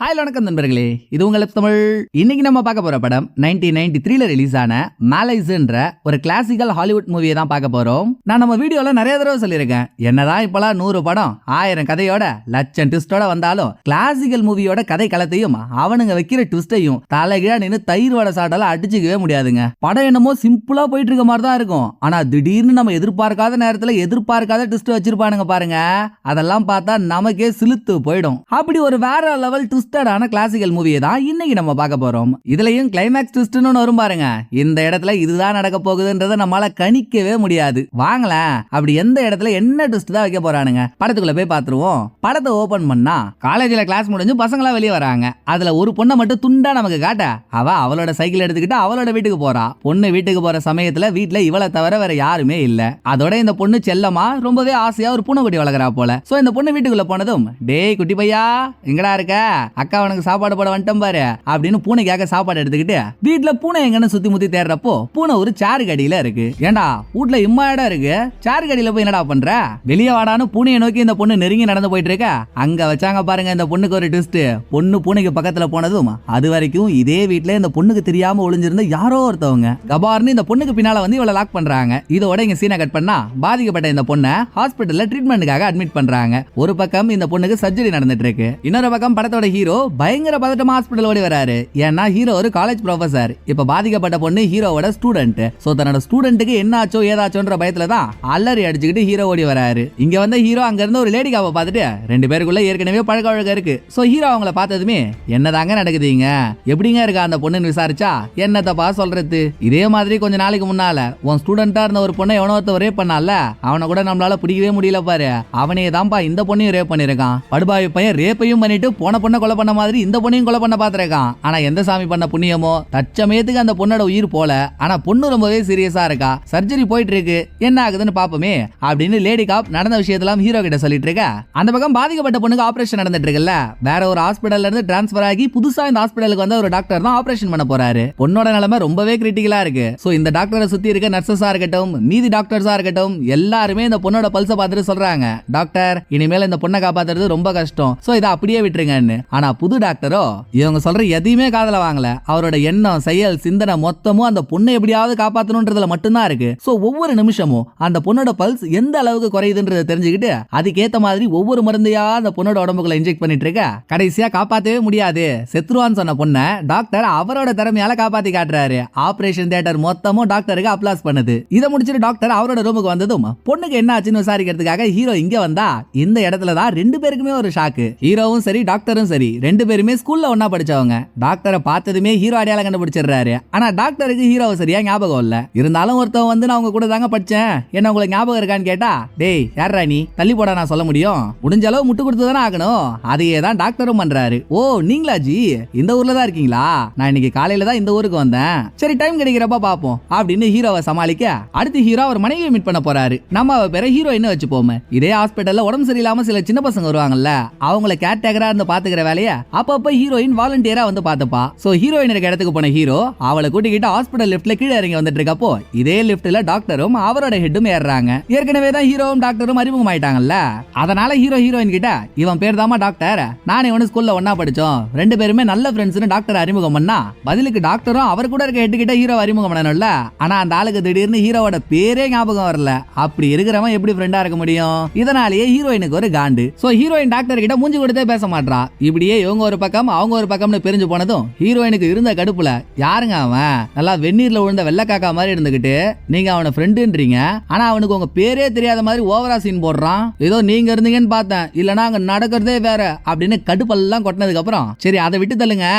Hi வணக்கம் நண்பர்களே. இது உங்களுக்கு தமிழ். இன்னைக்கு நம்ம பார்க்க போற படம் நைன்டீன் நைன்டி த்ரீல ரிலீஸ் ஆன மேலைஸ்ன்ற ஒரு கிளாசிக்கல் ஹாலிவுட் மூவியை தான் பார்க்க போறோம். நான் நம்ம வீடியோல நிறைய தடவை சொல்லியிருக்கேன். என்னதான் இப்பெல்லாம் நூறு படம் ஆயிரம் கதையோட லட்சம் ட்விஸ்டோட வந்தாலும் கிளாசிக்கல் மூவியோட கதை களத்தையும் அவனுங்க வைக்கிற ட்விஸ்டையும் தலைகீழா நின்று தயிர் வடை சாட்டால அடிச்சுக்கவே முடியாதுங்க. படம் என்னமோ சிம்பிளா போயிட்டு இருக்க மாதிரி தான் இருக்கும். ஆனா திடீர்னு நம்ம எதிர்பார்க்காத நேரத்துல எதிர்பார்க்காத ட்விஸ்ட் வச்சிருப்பானுங்க பாருங்க. அதெல்லாம் பார்த்தா நமக்கே சிலுத்து போயிடும். அப்படி ஒரு வேற லெவல் ட்விஸ்டடான கிளாசிக்கல் மூவியை தான் இன்னைக்கு நம்ம பார்க்க போறோம். இதுலயும் கிளைமேக்ஸ் ட்விஸ்ட்னு ஒன்று வரும் பாருங்க. இந்த இடத்துல இதுதான் நடக்க போகுதுன்றத நம்மளால கணிக்கவே முடியாது. வாங்களேன். அப்படி எந்த இடத்துல என்ன ட்விஸ்ட் தான் வைக்க போறானுங்க? படத்துக்குள்ள போய் பார்த்துருவோம். படத்தை ஓபன் பண்ணா காலேஜ்ல கிளாஸ் முடிஞ்சு பசங்களா வெளியே வராங்க. அதுல ஒரு பொண்ணை மட்டும் துண்டா நமக்கு காட்ட அவ அவளோட சைக்கிள் எடுத்துக்கிட்டு அவளோட வீட்டுக்கு போறா. பொண்ணு வீட்டுக்கு போற சமயத்துல வீட்டுல இவளை தவிர வேற யாருமே இல்ல. அதோட இந்த பொண்ணு செல்லமா ரொம்பவே ஆசையா ஒரு பூனைக்குட்டி வளர்க்குறா போல. சோ இந்த பொண்ணு வீட்டுக்குள்ள போனதும் டேய் குட்டி பையா எங்கடா இருக்க? அக்கா உனக்கு சாப்பாடு போட வந்துட்டோம் பாரு அப்படின்னு பூனைக்காக சாப்பாடு எடுத்துக்கிட்டு வீட்டுல பூனை எங்கன்னு சுத்தி முத்தி தேடுறப்போ பூனை ஒரு சாரு கடியில இருக்கு. ஏண்டா வீட்ல இம்மா இடம் இருக்கு? சாரு கடியில போய் என்னடா பண்ற? வெளியே வாடான்னு பூனையை நோக்கி இந்த பொண்ணு நெருங்கி நடந்து போயிட்டு இருக்க? அங்க வச்சாங்க பாருங்க இந்த பொண்ணுக்கு ஒரு ட்விஸ்ட் பொண்ணு பூனைக்கு பக்கத்துல போனதும் அது வரைக்கும் இதே வீட்டுல இந்த பொண்ணுக்கு தெரியாம ஒளிஞ்சிருந்த யாரோ ஒருத்தவங்க. கபார்னு இந்த பொண்ணுக்கு பின்னால வந்து இவளை லாக் பண்றாங்க. இதோட இங்க சீனை கட் பண்ணா பாதிக்கப்பட்ட இந்த பொண்ணை ஹாஸ்பிட்டல்ல ட்ரீட்மெண்ட்டுக்காக அட்மிட் பண்றாங்க. ஒரு பக்கம் இந்த பொண்ணுக்கு சர்ஜரி நடந்துட்டு இருக்கு. இன்னொரு பக்கம் படத்தோட ஹீரோ பயங்கர பதட்டமா ஹாஸ்பிட்டல் ஓடி வராரு. ஏன்னா ஹீரோ ஒரு காலேஜ் ப்ரொஃபசர் இப்ப பாதிக்கப்பட்ட பொண்ணு ஹீரோவோட ஸ்டூடெண்ட் சோ தன்னோட ஸ்டூடெண்ட்டுக்கு என்ன ஆச்சோ ஏதாச்சோன்ற பயத்துல தான் அல்லறி அடிச்சுக்கிட்டு ஹீரோ ஓடி வராரு. இங்க வந்த ஹீரோ அங்க இருந்து ஒரு லேடிக்காவை பார்த்துட்டு ரெண்டு பேருக்குள்ள ஏற்கனவே பழக்க வழக்கம் இருக்கு. சோ ஹீரோ அவங்கள பார்த்ததுமே என்னதாங்க நடக்குதுங்க? எப்படிங்க இருக்கா அந்த பொண்ணுன்னு விசாரிச்சா? என்னத்தப்பா சொல்றது? இதே மாதிரி கொஞ்ச நாளைக்கு முன்னால உன் ஸ்டூடெண்டா இருந்த ஒரு பொண்ணை எவனோ ஒருத்தன் ரேப் பண்ணால அவனை கூட நம்மளால பிடிக்கவே முடியல பாரு. அவனே தான்ப்பா இந்த பொண்ணையும் ரேப் பண்ணிருக்கான் படுபாவி பையன் ரேப்பையும் பண்ணிட்டு போன பொண்ணை கொலை பண்ண மாதிரி இந்த பொண்ணையும் கொலை பண்ண பாத்திருக்கான் ஆனா எந்த சாமி பண்ண புண்ணியமோ தச்சமயத்துக்கு அந்த பொண்ணோட உயிர் போல. ஆனா பொண்ணு ரொம்பவே சீரியஸா இருக்கா? சர்ஜரி போயிட்டு இருக்கு என்ன ஆகுதுன்னு பாப்போமே அப்படின்னு லேடி காப் நடந்த விஷயத்தெல்லாம் ஹீரோ கிட்ட சொல்லிட்டு இருக்க அந்த பக்கம் பாதிக்கப்பட்ட பொண்ணுக்கு ஆபரேஷன் நடந்துட்டு இருக்குல்ல வேற ஒரு ஹாஸ்பிடல்ல இருந்து டிரான்ஸ்பர் ஆகி புதுசா இந்த ஹாஸ்பிடலுக்கு வந்த ஒரு டாக்டர் தான் ஆபரேஷன் பண்ண போறாரு. பொண்ணோட நிலைமை ரொம்பவே கிரிட்டிக்கலா இருக்கு. சோ இந்த டாக்டரை சுத்தி இருக்க நர்சஸா இருக்கட்டும் மீதி டாக்டர்ஸா இருக்கட்டும் எல்லாருமே இந்த பொண்ணோட பல்ச பார்த்துட்டு சொல்றாங்க. டாக்டர் இனிமேல் இந்த பொண்ணை காப்பாத்துறது ரொம்ப கஷ்டம். சோ இதை அப்படியே விட்டுருங்கன்னு. ஆனா புது டாக்டரோ? இவங்க சொல்ற எதையுமே காதல வாங்கல. அவரோட எண்ணம் செயல் சிந்தனை மொத்தமும் அந்த பொண்ணை எப்படியாவது காப்பாத்தணுன்றதுல மட்டும்தான் இருக்கு. சோ ஒவ்வொரு நிமிஷமும் அந்த பொண்ணோட பல்ஸ் எந்த அளவுக்கு குறையுதுன்றதை தெரிஞ்சுக்கிட்டு அதுக்கேத்த மாதிரி ஒவ்வொரு மருந்தையா அந்த பொண்ணோட உடம்புக்குள்ள இன்ஜெக்ட் பண்ணிட்டு இருக்க? கடைசியா காப்பாத்தவே முடியாது. செத்துருவான்னு சொன்ன பொண்ணை டாக்டர் அவரோட திறமையால காப்பாத்தி காட்டுறாரு. ஆபரேஷன் தியேட்டர் மொத்தமும் டாக்டருக்கு அப்ளாஸ் பண்ணுது. இதை முடிச்சிட்டு டாக்டர் அவரோட ரூமுக்கு வந்ததும் பொண்ணுக்கு என்ன ஆச்சுன்னு விசாரிக்கிறதுக்காக ஹீரோ இங்க வந்தா இந்த இடத்துல தான் ரெண்டு பேருக்குமே ஒரு ஷாக்கு ஹீரோவும் சரி டாக்டரும் சரி. ரெண்டு பேருமே ஸ்கூல்ல ஒன்னா படிச்சவங்க. டாக்டரை பார்த்ததுமே ஹீரோ அடையாளம் கண்டுபிடிச்சிடுறாரு. ஆனா டாக்டருக்கு ஹீரோவை சரியா ஞாபகம் இல்ல. இருந்தாலும் ஒருத்தவன் வந்து நான் உங்க கூட தாங்க படிச்சேன். என்ன உங்களுக்கு ஞாபகம் இருக்கான்னு கேட்டா டேய் யாரா நீ? தள்ளி போட நான் சொல்ல முடியும். முடிஞ்ச அளவு முட்டு கொடுத்து தானே ஆகணும். அதையே தான் டாக்டரும் பண்றாரு. ஓ நீங்களா ஜி? இந்த ஊர்ல தான் இருக்கீங்களா? நான் இன்னைக்கு காலையில தான் இந்த ஊருக்கு வந்தேன். சரி டைம் கிடைக்கிறப்ப பாப்போம். அப்படின்னு ஹீரோவை சமாளிக்க அடுத்து ஹீரோ அவர் மனைவியை மீட் பண்ண போறாரு. நம்ம அவ பேரை ஹீரோயின் வச்சுப்போமே. இதே ஹாஸ்பிட்டல்ல உடம்பு சரியில்லாம சில சின்ன பசங்க வருவாங்கல்ல. அவங்கள கேட்டகரா இருந்து பாத்துக்கிற வேலை வேலைய அப்பப்ப ஹீரோயின் வாலண்டியரா வந்து பாத்துப்பா சோ ஹீரோயின் இருக்க இடத்துக்கு போன ஹீரோ அவளை கூட்டிக்கிட்டு ஹாஸ்பிட்டல் லிஃப்ட்ல கீழே இறங்கி வந்துட்டு இருக்கப்போ இதே லிஃப்ட்ல டாக்டரும் அவரோட ஹெட்டும் ஏறுறாங்க. ஏற்கனவே தான் ஹீரோவும் டாக்டரும் அறிமுகம் ஆயிட்டாங்கல்ல? அதனால ஹீரோ ஹீரோயின் கிட்ட இவன் பேர் தாமா டாக்டர் நானே இவனு ஸ்கூல்ல ஒன்னா படிச்சோம். ரெண்டு பேருமே நல்ல ஃப்ரெண்ட்ஸ்னு டாக்டர் அறிமுகம் பண்ணா பதிலுக்கு டாக்டரும் அவர் கூட இருக்க ஹெட் கிட்ட ஹீரோ அறிமுகம் பண்ணணும்ல? ஆனா அந்த ஆளுக்கு திடீர்னு ஹீரோவோட பேரே ஞாபகம் வரல. அப்படி இருக்கிறவன் எப்படி ஃப்ரெண்டா இருக்க முடியும்? இதனாலேயே ஹீரோயினுக்கு ஒரு காண்டு. சோ ஹீரோயின் டாக்டர் கிட்ட மூஞ்சி கொடுத்தே பேச மாட்றா. இப்படியே இவங்க ஒரு பக்கம் அவங்க ஒரு பக்கம்னு பிரிஞ்சு போனதும் ஹீரோயினுக்கு இருந்த கடுப்புல யாருங்க அவன்? நல்லா வெந்நீர்ல விழுந்த வெள்ளக்காக்கா மாதிரி இருந்துகிட்டு நீங்க அவனை ஃப்ரெண்டுன்றீங்க ஆனா அவனுக்கு உங்க பேரே தெரியாத மாதிரி ஓவரா சீன் போடுறான். ஏதோ நீங்க இருந்தீங்கன்னு பார்த்தேன் இல்லனா அங்க நடக்கிறதே வேற அப்படின்னு கடுப்பெல்லாம் கொட்டினதுக்கு அப்புறம் சரி அதை விட்டு தள்ளுங்க.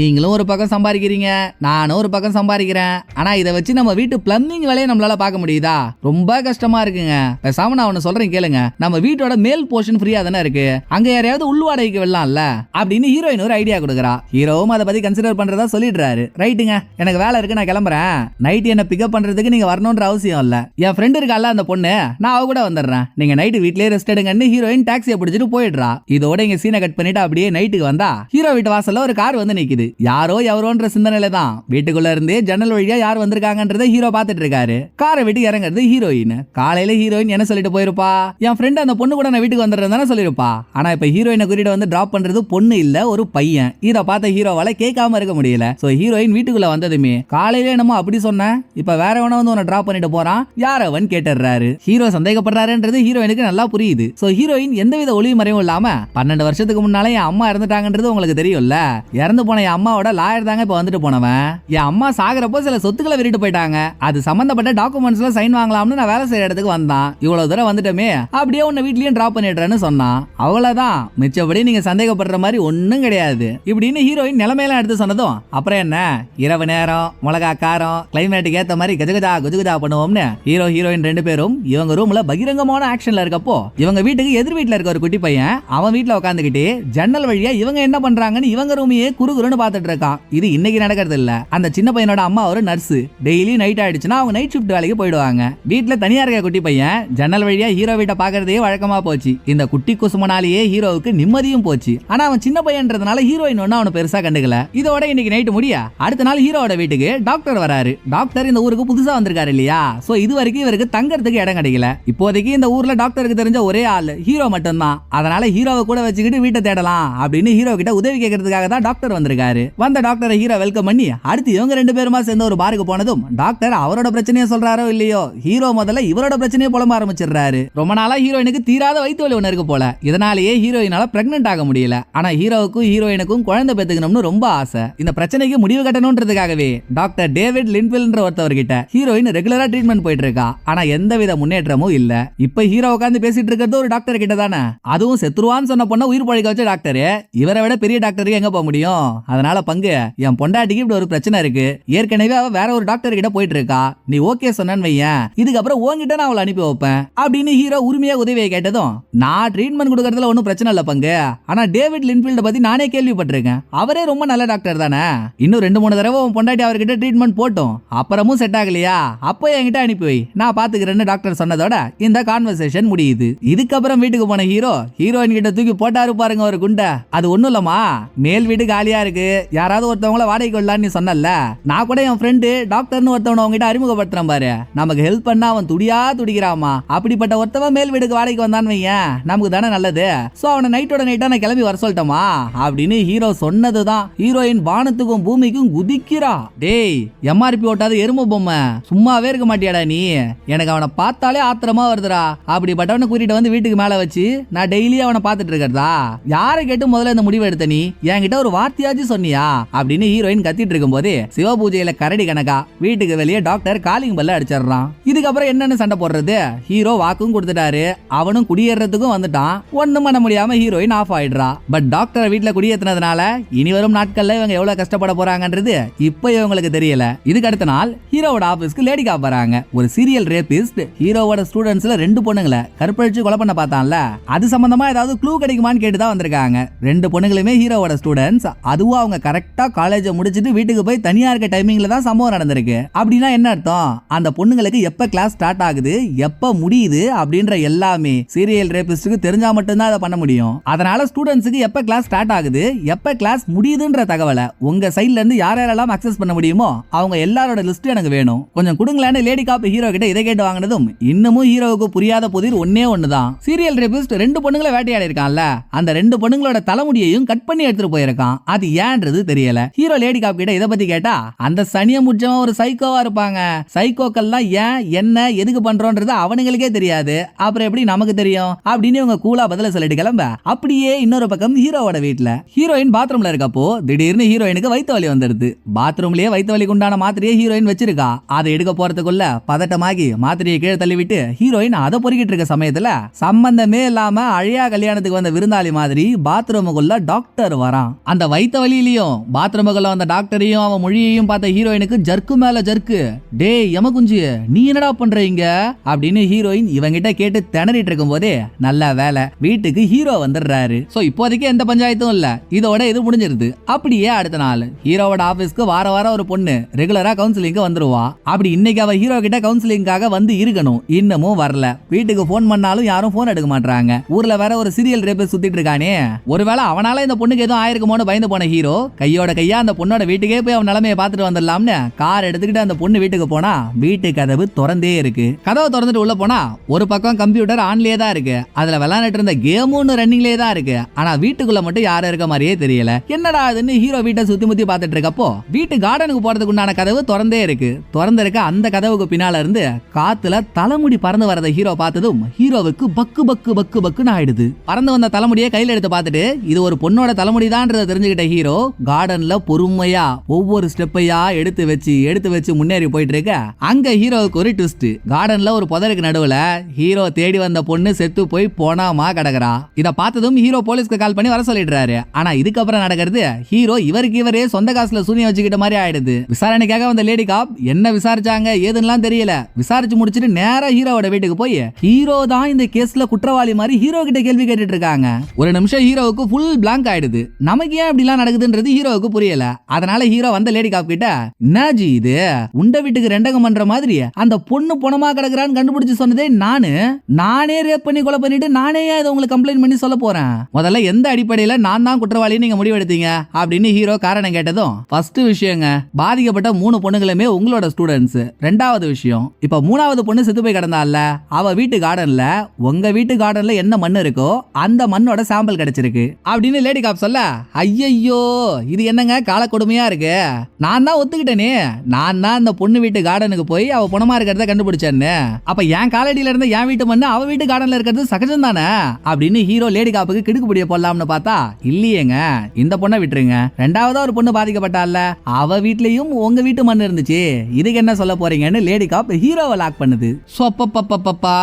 நீங்களும் ஒரு பக்கம் சம்பாதிக்கிறீங்க நானும் ஒரு பக்கம் சம்பாதிக்கிறேன். ஆனா இதை வச்சு நம்ம வீட்டு பிளம்பிங் வேலையை நம்மளால பார்க்க முடியுதா? ரொம்ப கஷ்டமா இருக்குங்க. பேசாம நான் அவனை சொல்றேன் கேளுங்க. நம்ம வீட்டோட மேல் போர்ஷன் ஃப்ரீயா தானே இருக்கு. அங்க யாரையாவது உள்வாடகைக்கு விடலாம்ல அப்படின்னு ஹீரோயின் ஒரு ஐடியா கொடுக்குறா. ஹீரோவும் அதை பத்தி கன்சிடர் பண்றதா சொல்லிடுறாரு. ரைட்டுங்க எனக்கு வேலை இருக்கு நான் கிளம்புறேன். நைட் என்ன பிக்கப் பண்றதுக்கு நீங்க வரணும்ன்ற அவசியம் இல்ல. என் ஃப்ரெண்ட் இருக்கால அந்த பொண்ணு நான் அவ கூட வந்துடுறேன். நீங்க நைட்டு வீட்லயே ரெஸ்ட் எடுங்கன்னு ஹீரோயின் டாக்ஸியை பிடிச்சிட்டு போயிடுறா. இதோட இங்க சீனை கட் பண்ணிட்டு அப்படியே நைட்டுக்கு வந்தா ஹீரோ வீட்டு வாசல்ல ஒரு கார் வந்து நிக்குது. யாரோ எவரோன்ற சிந்தனையில தான் வீட்டுக்குள்ள இருந்தே ஜன்னல் வழியா யார் வந்திருக்காங்கன்றத ஹீரோ பாத்துட்டு இருக்காரு. காரை விட்டு இறங்குறது ஹீரோயின் காலையில ஹீரோயின் என்ன சொல்லிட்டு போயிருப்பா? என் ஃப்ரெண்ட் அந்த பொண்ணு கூட நான் வீட்டுக்கு வந்துடுறேன் தானே சொல்லிருப்பா ஆனா இப்ப ஹீரோயினை கூட்டிட்டு வந்து டிராப் பண்றது பொண்ணு பொண்ணு இல்ல ஒரு பையன். இத பார்த்த ஹீரோவால கேட்காம இருக்க முடியல. சோ ஹீரோயின் வீட்டுக்குள்ள வந்ததுமே காலையில என்னமோ அப்படி சொன்ன. இப்ப வேற வேணா வந்து உன்னை டிராப் பண்ணிட்டு போறான். யார் அவன் கேட்டுறாரு ஹீரோ சந்தேகப்படுறாருன்றது ஹீரோயினுக்கு நல்லா புரியுது. சோ ஹீரோயின் எந்தவித ஒளிவு மறைவும் இல்லாம பன்னெண்டு வருஷத்துக்கு முன்னால என் அம்மா இறந்துட்டாங்கன்றது உங்களுக்கு தெரியும்ல? இறந்து போன என் அம்மாவோட லாயர் தாங்க இப்ப வந்துட்டு போனவன். என் அம்மா சாகுறப்போ சில சொத்துக்களை விட்டுட்டு போயிட்டாங்க. அது சம்பந்தப்பட்ட டாக்குமெண்ட்ஸ்ல சைன் வாங்கலாம்னு நான் வேலை செய்யற இடத்துக்கு வந்தான். இவ்வளவு தூரம் வந்துட்டோமே அப்படியே உன்னை வீட்லயும் டிராப் பண்ணிடுறேன்னு சொன்னான். அவ்வளவுதான். மிச்சபடி நீங்க சந்தேகப்படுற மாதிரி ஒண்ணும் கிடையாது. இப்படின்னு ஹீரோயின் நிலைமையெல்லாம் எடுத்து சொன்னதும் அப்புறம் என்ன? இரவு நேரம் மிளகா காரம் கிளைமேட்டுக்கு ஏற்ற மாதிரி கஜகஜா குஜகஜா பண்ணுவோம்னு ஹீரோ ஹீரோயின் ரெண்டு பேரும் இவங்க ரூம்ல பகிரங்கமான ஆக்ஷன்ல இருக்கப்போ இவங்க வீட்டுக்கு எதிர் வீட்டில் இருக்க ஒரு குட்டி பையன் அவன் வீட்டில் உட்காந்துக்கிட்டு ஜன்னல் வழியா இவங்க என்ன பண்றாங்கன்னு இவங்க ரூமையே குறுகுறுன்னு பார்த்துட்டு இருக்கான். இது இன்னைக்கு நடக்கிறது இல்ல. அந்த சின்ன பையனோட அம்மா ஒரு நர்ஸ் டெய்லி நைட் ஆயிடுச்சுன்னா அவங்க நைட் ஷிஃப்ட் வேலைக்கு போயிடுவாங்க. வீட்டில் தனியா இருக்க குட்டி பையன் ஜன்னல் வழியா ஹீரோ வீட்டை பாக்குறதே வழக்கமா போச்சு. இந்த குட்டி குசுமனாலேயே ஹீரோவுக்கு நிம்மதியும் போச்சு. ஆனா அவன் சின்ன பையன்றதுனால ஹீரோயின் ஒன்னும் அவனை பெருசா கண்டுக்கல. இதோட இன்னைக்கு நைட்டு முடிய? அடுத்த நாள் ஹீரோவோட வீட்டுக்கு டாக்டர் வராரு. டாக்டர் இந்த ஊருக்கு புதுசா வந்திருக்காரு இல்லையா? சோ இது வரைக்கும் இவருக்கு தங்கறதுக்கு இடம் கிடைக்கல. இப்போதைக்கு இந்த ஊர்ல டாக்டருக்கு தெரிஞ்ச ஒரே ஆள் ஹீரோ மட்டும்தான். அதனால ஹீரோவை கூட வச்சுக்கிட்டு வீட்டை தேடலாம் அப்படின்னு ஹீரோ கிட்ட உதவி கேட்கறதுக்காக தான் டாக்டர் வந்திருக்காரு. வந்த டாக்டரை ஹீரோ வெல்கம் பண்ணி அடுத்து இவங்க ரெண்டு பேருமா சேர்ந்து ஒரு பாருக்கு போனதும் டாக்டர் அவரோட பிரச்சனையை சொல்றாரோ இல்லையோ? ஹீரோ முதல்ல இவரோட பிரச்சனையை புலம்ப ஆரம்பிச்சிடுறாரு. ரொம்ப நாளா ஹீரோயினுக்கு தீராத வயிற்று வலி ஒன்று இருக்கு போல. இதனாலேயே ஹீரோயினால பிரெக்னென்ட் ஆக முடியல. ஆனா ஹீரோவுக்கும் ஹீரோயினுக்கும் குழந்தை பெத்துக்கணும்னு ரொம்ப ஆசை. இந்த பிரச்சனைக்கு முடிவு கட்டணும்ன்றதுக்காகவே டாக்டர் டேவிட் லின்வெல்ன்ற ஒருத்தவர்கிட்ட ஹீரோயின் ரெகுலரா ட்ரீட்மெண்ட் போயிட்டு இருக்கா ஆனா எந்தவித முன்னேற்றமும் இல்ல. இப்ப ஹீரோ உட்காந்து பேசிட்டு இருக்கிறது ஒரு டாக்டர் கிட்ட தானே. அதுவும் செத்துருவான்னு சொன்ன பொண்ணை உயிர் பழிக்க வச்ச டாக்டர். இவரை விட பெரிய டாக்டருக்கு எங்க போக முடியும்? அதனால பங்கு என் பொண்டாட்டிக்கு இப்படி ஒரு பிரச்சனை இருக்கு. ஏற்கனவே அவ வேற ஒரு டாக்டர் கிட்ட போயிட்டு இருக்கா நீ ஓகே சொன்னு வையேன். இதுக்கப்புறம் உங்ககிட்ட நான் அவளை அனுப்பி வைப்பேன். அப்படின்னு ஹீரோ உரிமையா உதவியை கேட்டதும் நான் ட்ரீட்மெண்ட் கொடுக்கறதுல ஒன்றும் பிரச்சனை இல்லை பங்கு. ஆனா டேவிட் லின் லின்ஃபீல்ட பற்றி நானே கேள்விப்பட்டிருக்கேன். அவரே ரொம்ப நல்ல டாக்டர் தானே? இன்னும் ரெண்டு மூணு தடவை உன் பொண்டாட்டி அவர்கிட்ட ட்ரீட்மெண்ட் போட்டோம். அப்புறமும் செட் ஆகலையா? அப்போ என்கிட்ட அனுப்பி வை. நான் பார்த்துக்கிறேன்னு டாக்டர் சொன்னதோட இந்த கான்வர்சேஷன் முடியுது. இதுக்கப்புறம் வீட்டுக்கு போன ஹீரோ ஹீரோயின் கிட்ட தூக்கி போட்டாரு பாருங்க ஒரு குண்டை. அது ஒன்றும் இல்லம்மா. மேல் வீடு காலியா இருக்கு. யாராவது ஒருத்தவங்கள வாடகை கொள்ளலான்னு நீ சொன்னல நான் கூட என் ஃப்ரெண்டு டாக்டர்னு ஒருத்தவனை உங்ககிட்ட அறிமுகப்படுத்துறேன் பாரு. நமக்கு ஹெல்ப் பண்ணா அவன் துடியா துடிக்கிறாமா அப்படிப்பட்ட ஒருத்தவன் மேல் வீட்டுக்கு வாடகைக்கு வந்தான்னு வையன். நமக்கு தானே நல்லது. ஸோ அவனை நைட்டோட நைட்டா நான் கிளம்பி வர சொல்லட்டோமா அப்படின்னு ஹீரோ சொன்னதுதான். ஹீரோயின் வானத்துக்கும் பூமிக்கும் குதிக்கிறா. டேய் எம்ஆர்பி ஓட்டாத எரும பொம்மை. சும்மாவே இருக்க மாட்டியாடா நீ? எனக்கு அவனை பார்த்தாலே ஆத்திரமா வருதுடா. அப்படிப்பட்டவனை கூட்டிட்டு வந்து வீட்டுக்கு மேல வச்சு நான் டெய்லி அவனை பார்த்துட்டு இருக்கிறதா? யாரை கேட்டு முதல்ல இந்த முடிவு எடுத்த நீ? என்கிட்ட ஒரு வார்த்தையாச்சும் சொன்னியா? அப்படின்னு ஹீரோயின் கத்திட்டு இருக்கும்போது சிவ பூஜையில கரடி கணக்கா வீட்டுக்கு வெளியே டாக்டர் காலிங் பல்ல அடிச்சிடுறான். இதுக்கப்புறம் என்னன்னு சண்டை போடுறது? ஹீரோ வாக்கும் கொடுத்துட்டாரு. அவனும் குடியேறதுக்கும் வந்துட்டான். ஒண்ணும் பண்ண முடியாம ஹீரோயின் ஆஃப் ஆயிடுறா. பட் டாக்டர் வீட்டுல குடியேற்றினதுனால இனி வரும் நாட்கள்ல இவங்க எவ்வளவு கஷ்டப்பட போறாங்கன்றது இப்போ இவங்களுக்கு தெரியல. இதுக்கு அடுத்த நாள் ஹீரோவோட ஆபீஸ்க்கு லேடி காப் வராங்க ஒரு சீரியல் ரேபிஸ்ட் ஹீரோவோட ஸ்டூடெண்ட்ஸ்ல ரெண்டு பொண்ணுங்களை கற்பழிச்சு கொலை பண்ண பார்த்தான்ல. அது சம்பந்தமா ஏதாவது க்ளூ கிடைக்குமான்னு கேட்டு தான் வந்திருக்காங்க. ரெண்டு பொண்ணுங்களுமே ஹீரோவோட ஸ்டூடெண்ட்ஸ் அதுவும் அவங்க கரெக்டா காலேஜை முடிச்சுட்டு வீட்டுக்கு போய் தனியா இருக்க டைமிங்ல தான் சம்பவம் நடந்திருக்கு. அப்படின்னா என்ன அர்த்தம்? அந்த பொண்ணுங்களுக்கு எப்ப கிளாஸ் ஸ்டார்ட் ஆகுது எப்ப முடியுது அப்படின்ற எல்லாமே சீரியல் ரேபிஸ்டுக்கு தெரிஞ்சா மட்டும்தான் அதை பண்ண முடியும். அதனால ஸ்டூடெண்ட்ஸுக்கு எப்ப கிளாஸ் ஸ்டார்ட் ஆகுது எப்ப கிளாஸ் முடியுதுன்ற தகவலை உங்க சைட்ல இருந்து யார் யாரெல்லாம் அக்சஸ் பண்ண முடியுமோ அவங்க எல்லாரோட லிஸ்ட் எனக்கு வேணும். கொஞ்சம் கொடுங்களேன்னு லேடி காப் ஹீரோ கிட்ட இதை கேட்டு வாங்கினதும் இன்னமும் ஹீரோவுக்கு புரியாத புதிர் ஒன்னே ஒண்ணுதான். சீரியல் ரேபிஸ்ட் ரெண்டு பொண்ணுங்களை வேட்டையாடி இருக்கான்ல அந்த ரெண்டு பொண்ணுங்களோட தலைமுடியையும் கட் பண்ணி எடுத்துட்டு போயிருக்கான். அது ஏன்றது தெரியல. ஹீரோ லேடி காப் கிட்ட இதை பத்தி கேட்டா அந்த சனிய முடிச்சவன் ஒரு சைக்கோவா இருப்பாங்க. சைக்கோக்கள்லாம் ஏன் என்ன எதுக்கு பண்றோன்றது அவனுங்களுக்கே தெரியாது. அப்புறம் எப்படி நமக்கு தெரியும்? அப்படின்னு இவங்க கூலா பதில சொல்லிட்டு கிளம்ப. அப்படியே இன்னொரு பக்கம் ஹீரோவோட வீட்ல. ஹீரோயின் பாத்ரூம்ல இருக்கப்போ திடீர்னு ஹீரோயினுக்கு வயிற்று வலி வந்துடுது. பாத்ரூம்லயே வயிற்று வலிக்கு உண்டான மாத்திரையை ஹீரோயின் வச்சிருக்கா. அதை எடுக்க போறதுக்குள்ள பதட்டமாகி மாத்திரையை கீழே தள்ளிவிட்டு ஹீரோயின் அதை பொறுக்கிட்டு இருக்க சமயத்துல சம்பந்தமே இல்லாம அழியா கல்யாணத்துக்கு வந்த விருந்தாளி மாதிரி பாத்ரூமுக்குள்ள டாக்டர் வரான். அந்த வைத்த வலியிலையும் பாத்ரூமுக்குள்ள வந்த டாக்டரையும் அவன் மொழியையும் பார்த்த ஹீரோயினுக்கு ஜர்க்கு மேல ஜர்க்கு. டேய் எமகுஞ்சு நீ என்னடா பண்ற இங்க அப்படின்னு ஹீரோயின் இவங்கிட்ட கேட்டு திணறிட்டு இருக்கும் போதே நல்ல வேலை. வீட்டுக்கு ஹீரோ வந்துடுறாரு. சோ இப்போதைக்கு எந்த பஞ்சாயத்தும் இல்ல. இதோட இது முடிஞ்சிருது. அப்படியே அடுத்த நாள் ஹீரோவோட ஆபீஸ்க்கு வார வாரம் ஒரு பொண்ணு ரெகுலரா கவுன்சிலிங்க்கு வந்துருவா. அப்படி இன்னைக்கு அவ ஹீரோ கிட்ட கவுன்சிலிங்காக வந்து இருக்கணும். இன்னமும் வரல. வீட்டுக்கு போன் பண்ணாலும் யாரும் போன் எடுக்க மாட்டாங்க ஊர்ல வேற ஒரு சீரியல் ரேப் சுத்திட்டு இருக்கானே. ஒருவேளை அவனால இந்த பொண்ணுக்கு எதுவும் ஆயிருக்குமோன்னு பயந்து போன ஹீரோ கையோட கையா அந்த பொண்ணோட வீட்டுக்கே போய் அவன் நிலைமையை பார்த்துட்டு வந்துடலாம்னு கார் எடுத்துக்கிட்டு அந்த பொண்ணு வீட்டுக்கு போனா வீட்டு கதவு திறந்து திறந்தே இருக்கு. கதவை திறந்துட்டு உள்ள போனா ஒரு பக்கம் கம்ப்யூட்டர் ஆன்லயே தான் இருக்கு. அதுல விளையாண்டுட்டு இருந்த கேமும் ரன்னிங்லயே தான் இருக்கு. ஆனா வீட்டுக்குள்ள மட்டும் யாரும் இருக்க மாதிரியே தெரியல. என்னடா அதுன்னு ஹீரோ வீட்டை சுத்தி முத்தி பார்த்துட்டு இருக்கப்போ வீட்டு கார்டனுக்கு போறதுக்கு உண்டான கதவு திறந்தே இருக்கு. திறந்திருக்க அந்த கதவுக்கு பின்னால இருந்து காத்துல தலைமுடி பறந்து வரத ஹீரோ பார்த்ததும் ஹீரோவுக்கு பக்கு பக்கு பக்கு பக்குன்னு ஆயிடுது. பறந்து வந்த தலைமுடியை கையில எடுத்து பார்த்துட்டு இது ஒரு பொண்ணோட தலைமுடிதான்றத தெரிஞ்சுக்கிட்ட ஹீரோ கார்டன்ல பொறுமையா ஒவ்வொரு ஸ்டெப்பையா எடுத்து வச்சு எடுத்து வச்சு முன்னேறி போயிட்டு இருக்க அங்க ஹீரோவுக்கு ஒரு ட்விஸ்ட் கார்டன்ல ஒரு புதருக்கு நடுவுல ஹீரோ தேடி வந்த பொண்ணு செத்து போய் போனாமா கிடக்குறா. இதை பார்த்ததும் ஹீரோ போலீஸ்க்கு கால் பண்ணி வர சொல்லிடுறாரு. ஆனா இதுக்கப்புறம் நடக்கிறது ஹீரோ இவருக்கு இவரே சொந்த காசுல சூனியம் வச்சுக்கிட்ட மாதிரி ஆயிடுது. விசாரணைக்காக வந்த லேடி காப் என்ன விசாரிச்சாங்க ஏதுன்னெலாம் தெரியல. விசாரிச்சு முடிச்சுட்டு நேரா ஹீரோவோட வீட்டுக்கு போய் ஹீரோ தான் இந்த கேஸ்ல குற்றவாளி மாதிரி ஹீரோ கிட்ட கேள்வி கேட்டுட்டு இருக்காங்க. ஒரு நிமிஷம் ஹீரோவுக்கு ஃபுல் பிளாங்க் ஆயிடுது. நமக்கு ஏன் இப்படிலாம் நடக்குதுன்றது ஹீரோவுக்கு புரியல. அதனால ஹீரோ வந்த லேடி காப் கிட்ட என்னாஜி இது? உண்ட வீட்டுக்கு ரெண்டகம் பண்ற மாதிரி அந்த பொண்ணு பொண்ணு பொணமா கிடக்குறான்னு கண்டுபிடிச்சு சொன்னதே நானு. நானே ரேப் பண்ணி கொலை பண்ணிட்டு நானே ஏன் இதை உங்களுக்கு கம்ப்ளைண்ட் பண்ணி சொல்ல போறேன்? முதல்ல எந்த அடிப்படையில நான் தான் குற்றவாளின்னு நீங்க முடிவெடுத்தீங்க? அப்படின்னு ஹீரோ காரணம் கேட்டதும் ஃபர்ஸ்ட் விஷயங்க பாதிக்கப்பட்ட மூணு பொண்ணுங்களுமே உங்களோட ஸ்டூடெண்ட்ஸ் ரெண்டாவது விஷயம் இப்ப மூணாவது பொண்ணு செத்து போய் கிடந்தால அவ வீட்டு கார்டன்ல உங்க வீட்டு கார்டன்ல என்ன மண் இருக்கோ அந்த மண்ணோட சாம்பிள் கிடைச்சிருக்கு. அப்படின்னு லேடி காப் சொல்ல ஐயையோ இது என்னங்க கால கொடுமையா இருக்கு? நான் தான் ஒத்துக்கிட்டேனே. நான் தான் அந்த பொண்ணு வீட்டு கார்டனுக்கு போய் அவ பணமா இருக்கிறத கண்டுபிடிச்சேன்னு. அப்ப என் காலடியில இருந்த என் வீட்டு மண்ணு அவ வீட்டு கார்டன்ல இருக்கிறது சகஜம் தானே? அப்படின்னு ஹீரோ லேடி காப்புக்கு கிடுக்குப்பிடிய போடலாம்னு பார்த்தா இல்லையேங்க. இந்த பொண்ணை விட்டுருங்க. ரெண்டாவதா ஒரு பொண்ணு பாதிக்கப்பட்டால அவ வீட்லயும் உங்க வீட்டு மண் இருந்துச்சு. இதுக்கு என்ன சொல்ல போறீங்கன்னு லேடி காப் ஹீரோவை லாக் பண்ணுது. சொப்பப்பப்பப்பப்பா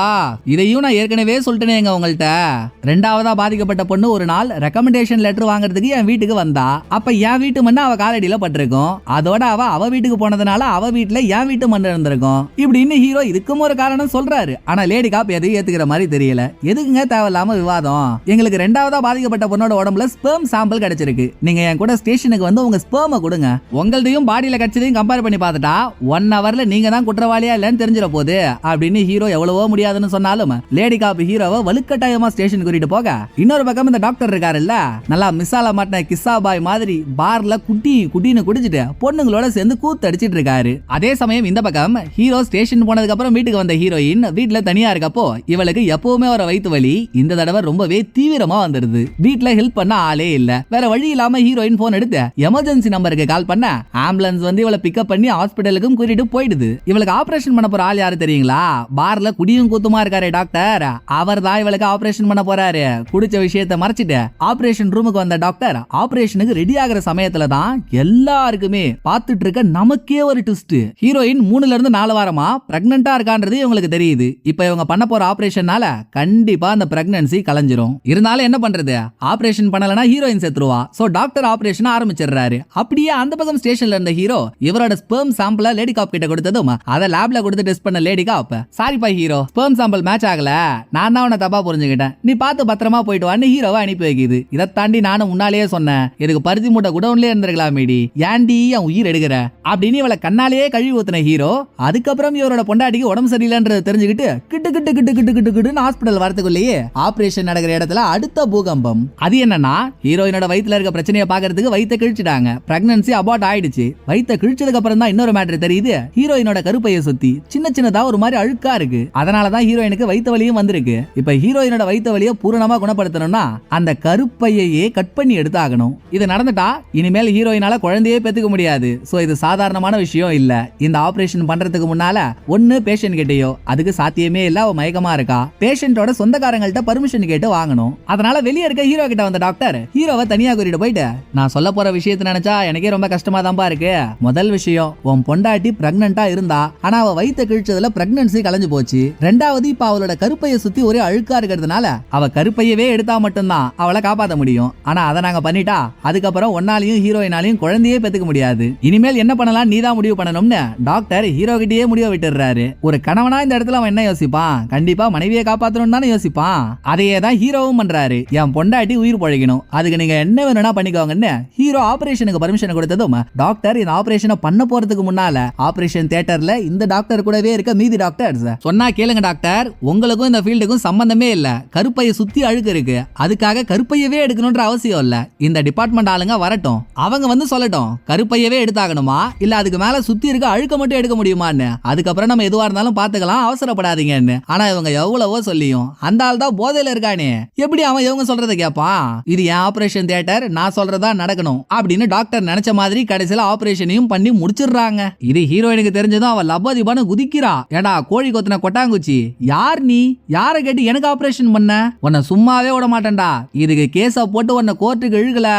இதையும் நான் ஏற்கனவே சொல்லிட்டேனேங்க உங்கள்கிட்ட. ரெண்டாவதா பாதிக்கப்பட்ட பொண்ணு ஒரு நாள் ரெக்கமெண்டேஷன் லெட்டர் வாங்குறதுக்கு என் வீட்டுக்கு வந்தா. அப்ப என் வீட்டு மண்ணு அவ காலடியில பட்டிருக்கும். அதோட அவ அவ வீட்டுக்கு போனதுனால அவ வீட்டுல என் வீட்டு மண் இருந்திருக்கும். இப்படின்னு ஹீரோ இதுக்கும் ஒரு காரணம் சொல்றாரு. ஆனா லேடி காப் எதையும் ஏத்துக்கிற மாதிரி தெரியல. எதுக்குங்க தேவையில்லாம விவாதம்? எங்களுக்கு ரெண்டாவதா பாதிக்கப்பட்ட பொண்ணோட உடம்புல ஸ்பெர்ம் சாம்பிள் கிடைச்சிருக்கு. நீங்க என் கூட ஸ்டேஷனுக்கு வந்து உங்க ஸ்பெர்மை கொடுங்க. உங்கள்டையும் பாடியில கிடைச்சதையும் கம்பேர் பண்ணி பார்த்துட்டா ஒன் ஹவர்ல நீங்க தான் குற்றவாளியா இல்லைன்னு தெரிஞ்சிட போகுது அப்படின்னு ஹீரோ எவ்வளவோ முடியாதுன்னு சொன்னாலும் லேடி காப் ஹீரோவை வலுக்கட்டாயமா ஸ்டேஷன் கூட்டிட்டு போக. இன்னொரு பக்கம் இந்த டாக்டர் இருக்காருல்ல நல்லா மிஸ்ஸால மாட்டின கிஸ்ஸா பாய் மாதிரி பார்ல குட்டி குட்டின்னு குடிச்சிட்டு பொண்ணுங்களோட சேர்ந்து கூத்து அடிச்சிட்டு இருக்காரு. அதே சமயம் இந்த பக்கம் ஹீரோ ஸ்டேஷன் போனதுக்கு அப்புறம் வீட்டுக்கு வந்த ஹீரோயின் வீட்ல தனியா இருக்கப்போ இவளுக்கு எப்பவுமே வர வயிற்று வலி. இந்த தடவை ரொம்பவே தீவிரமா வந்துருது வீட்டில் ஹெல்ப் பண்ண ஆளே இல்ல. வேற வழி இல்லாம ஹீரோயின் போன் எடுத்து எமர்ஜென்சி நம்பருக்கு கால் பண்ண ஆம்புலன்ஸ் வந்து இவளை பிக்கப் பண்ணி ஹாஸ்பிட்டலுக்கும் கூட்டிட்டு போயிடுது. இவளுக்கு ஆபரேஷன் பண்ண போற ஆள் யாரு தெரியுங்களா? பார்ல குடியும் கூத்துமா இருக்காரு டாக்டர் அவர் தான் இவளுக்கு ஆபரேஷன் பண்ண போறாரு. குடிச்ச விஷயத்த மறைச்சிட்டு ஆபரேஷன் ரூமுக்கு வந்த டாக்டர் ஆபரேஷனுக்கு ரெடி ஆகுற சமயத்துல தான் எல்லாருக்குமே பார்த்துட்டு இருக்க நமக்கே ஒரு ட்விஸ்ட் ஹீரோயின் மூணுல இருந்து நாலு வாரமா ப்ரெக்னெண்ட்டாக இருக்கான்றது இவங்களுக்கு தெரியுது. இப்போ இவங்க பண்ண போற ஆப்ரேஷனால கண்டிப்பாக அந்த ப்ரெக்னன்சி கலைஞ்சிரும். இருந்தாலும் என்ன பண்றது? ஆப்ரேஷன் பண்ணலைனா ஹீரோயின் செத்துருவா. ஸோ டாக்டர் ஆப்ரேஷன் ஆரம்பிச்சிடுறாரு. அப்படியே அந்த பக்கம் ஸ்டேஷன்ல இருந்த ஹீரோ இவரோட ஸ்பெர்ம் சாம்பிள லேடி காப் கிட்ட கொடுத்ததும் அதை லேப்ல கொடுத்து டெஸ்ட் பண்ண லேடி காப் சாரிப்பா ஹீரோ ஸ்பெர்ம் சாம்பிள் மேட்ச் ஆகல. நான் தான் உன்னை தப்பா புரிஞ்சுக்கிட்டேன். நீ பார்த்து பத்திரமா போயிட்டு வான்னு ஹீரோவை அனுப்பி வைக்குது. இதை தாண்டி நானும் முன்னாலேயே சொன்னேன். எனக்கு பருத்தி மூட்டை குடவுன்லேயே இருந்திருக்கலாம் மேடி ஏன்டி என் உயிர் எடுக்கிற? அப்படின்னு இவளை கண்ணாலேயே கழுவி ஊத்துன ஹீரோ அதுக்கப்புறம் இவரோட பொண்டாட்டிக்கு உடம்பு சரியில்லைன்றத தெரிஞ்சுக்கிட்டு கிட்டு கிட்டு கிட்டு கிட்டு கிட்டு கிட்டுன்னு ஹாஸ்பிட்டல் வரதுக்குள்ளேயே ஆபரேஷன் நடக்கிற இடத்துல அடுத்த பூகம்பம். அது என்னன்னா ஹீரோயினோட வயிற்றுல இருக்க பிரச்சனையை பாக்குறதுக்கு வயித்தை கிழிச்சிட்டாங்க. பிரெக்னன்சி அபார்ட் ஆயிடுச்சு. வயித்தை கிழிச்சதுக்கு அப்புறம் தான் இன்னொரு மேட்டர் தெரியுது. ஹீரோயினோட கருப்பையை சுத்தி சின்ன சின்னதா ஒரு மாதிரி அழுக்கா இருக்கு. அதனாலதான் ஹீரோயினுக்கு வயிற்று வலியும் வந்திருக்கு. இப்ப ஹீரோயினோட வயிற்று வலியை பூரணமா குணப்படுத்தணும்னா அந்த கருப்பையையே கட் பண்ணி எடுத்தாகணும். இது நடந்துட்டா இனிமேல் ஹீரோயினால குழந்தையே பெத்துக்க முடியாது. சோ இது சாதாரணமான விஷயம் இல்ல. இந்த ஆபரேஷன் பண்றதுக்கு முன்னால ஒன்று பேஷண்ட் கிட்டயோ அதுக்கு சாத்தியமே இல்ல அவ மயக்கமா இருக்கா? பேஷண்டோட சொந்தக்காரங்கள்ட்ட பர்மிஷன் கேட்டு வாங்கணும். அதனால வெளியே இருக்க ஹீரோ கிட்ட வந்த டாக்டர் ஹீரோவை தனியா கூட்டிட்டு போயிட்டு நான் சொல்ல போற விஷயத்தை நினைச்சா எனக்கே ரொம்ப கஷ்டமா தான்ப்பா இருக்கு. முதல் விஷயம் உன் பொண்டாட்டி பிரெக்னண்டா இருந்தா ஆனா அவ வயித்த கிழிச்சதுல பிரெக்னன்சி கலைஞ்சு போச்சு. ரெண்டாவது இப்ப அவளோட கருப்பையை சுத்தி ஒரே அழுக்கா இருக்கிறதுனால அவ கருப்பையவே எடுத்தா மட்டும்தான் அவளை காப்பாத்த முடியும். ஆனா அதை நாங்க பண்ணிட்டா அதுக்கப்புறம் ஒன்னாலையும் ஹீரோயினாலையும் குழந்தையே பெத்துக்க முடியாது. இனிமேல் என்ன பண்ணலாம்? நீ தான் முடிவு பண்ணணும்னு டாக்டர் ஹீரோ கிட்டயே முடிவு போயிடுறாரு ஒரு கணவனா இந்த இடத்துல அவன் என்ன யோசிப்பான் கண்டிப்பா மனைவியை காப்பாத்தணும் தானே யோசிப்பான் அதையே தான் ஹீரோவும் பண்றாரு. என் பொண்டாட்டி உயிர் பழகினும் அதுக்கு நீங்க என்ன வேணும்னா பண்ணிக்கோங்கன்னு ஹீரோ ஆபரேஷனுக்கு பர்மிஷன் கொடுத்ததும் டாக்டர் இந்த ஆபரேஷனை பண்ண போறதுக்கு முன்னால ஆபரேஷன் தியேட்டர்ல இந்த டாக்டர் கூடவே இருக்க மீதி டாக்டர்ஸ் சொன்னா கேளுங்க டாக்டர் உங்களுக்கும் இந்த ஃபீல்டுக்கும் சம்பந்தமே இல்ல. கருப்பையை சுத்தி அழுக்கு இருக்கு. அதுக்காக கருப்பையவே எடுக்கணும்ன்ற அவசியம் இல்ல. இந்த டிபார்ட்மெண்ட் ஆளுங்க வரட்டும். அவங்க வந்து சொல்லட்டும் கருப்பையவே எடுத்தாகணுமா? இல்ல அதுக்கு மேல சுத்தி இருக்க அழுக்க மட்டும் எடுக்க முடியுமான்னு. அதுக்கப்புறம் நம்ம எதுவா இருந்தாலும் பாத்துக்கலாம் அவசரப்படாதீங்கன்னு. ஆனா இவங்க எவ்வளவோ சொல்லியும். அந்த ஆள் தான் போதையில இருக்கானே. எப்படி அவன் இவங்க சொல்றத கேட்பான் இது என் ஆபரேஷன் தியேட்டர் நான் சொல்றதா நடக்கணும். அப்படின்னு டாக்டர் நினைச்ச மாதிரி கடைசியில ஆபரேஷனையும் பண்ணி முடிச்சிடுறாங்க. இது ஹீரோயினுக்கு தெரிஞ்சதும் அவள் லப்பதிபான்னு குதிக்கிறா. ஏடா கோழி கொத்தின கொட்டாங்குச்சி. யார் நீ? யாரை கேட்டு எனக்கு ஆபரேஷன் பண்ண? உன்னை சும்மாவே விட மாட்டேன்டா. இதுக்கு கேஸை போட்டு உன்னை கோர்ட்டுக்கு இழுகல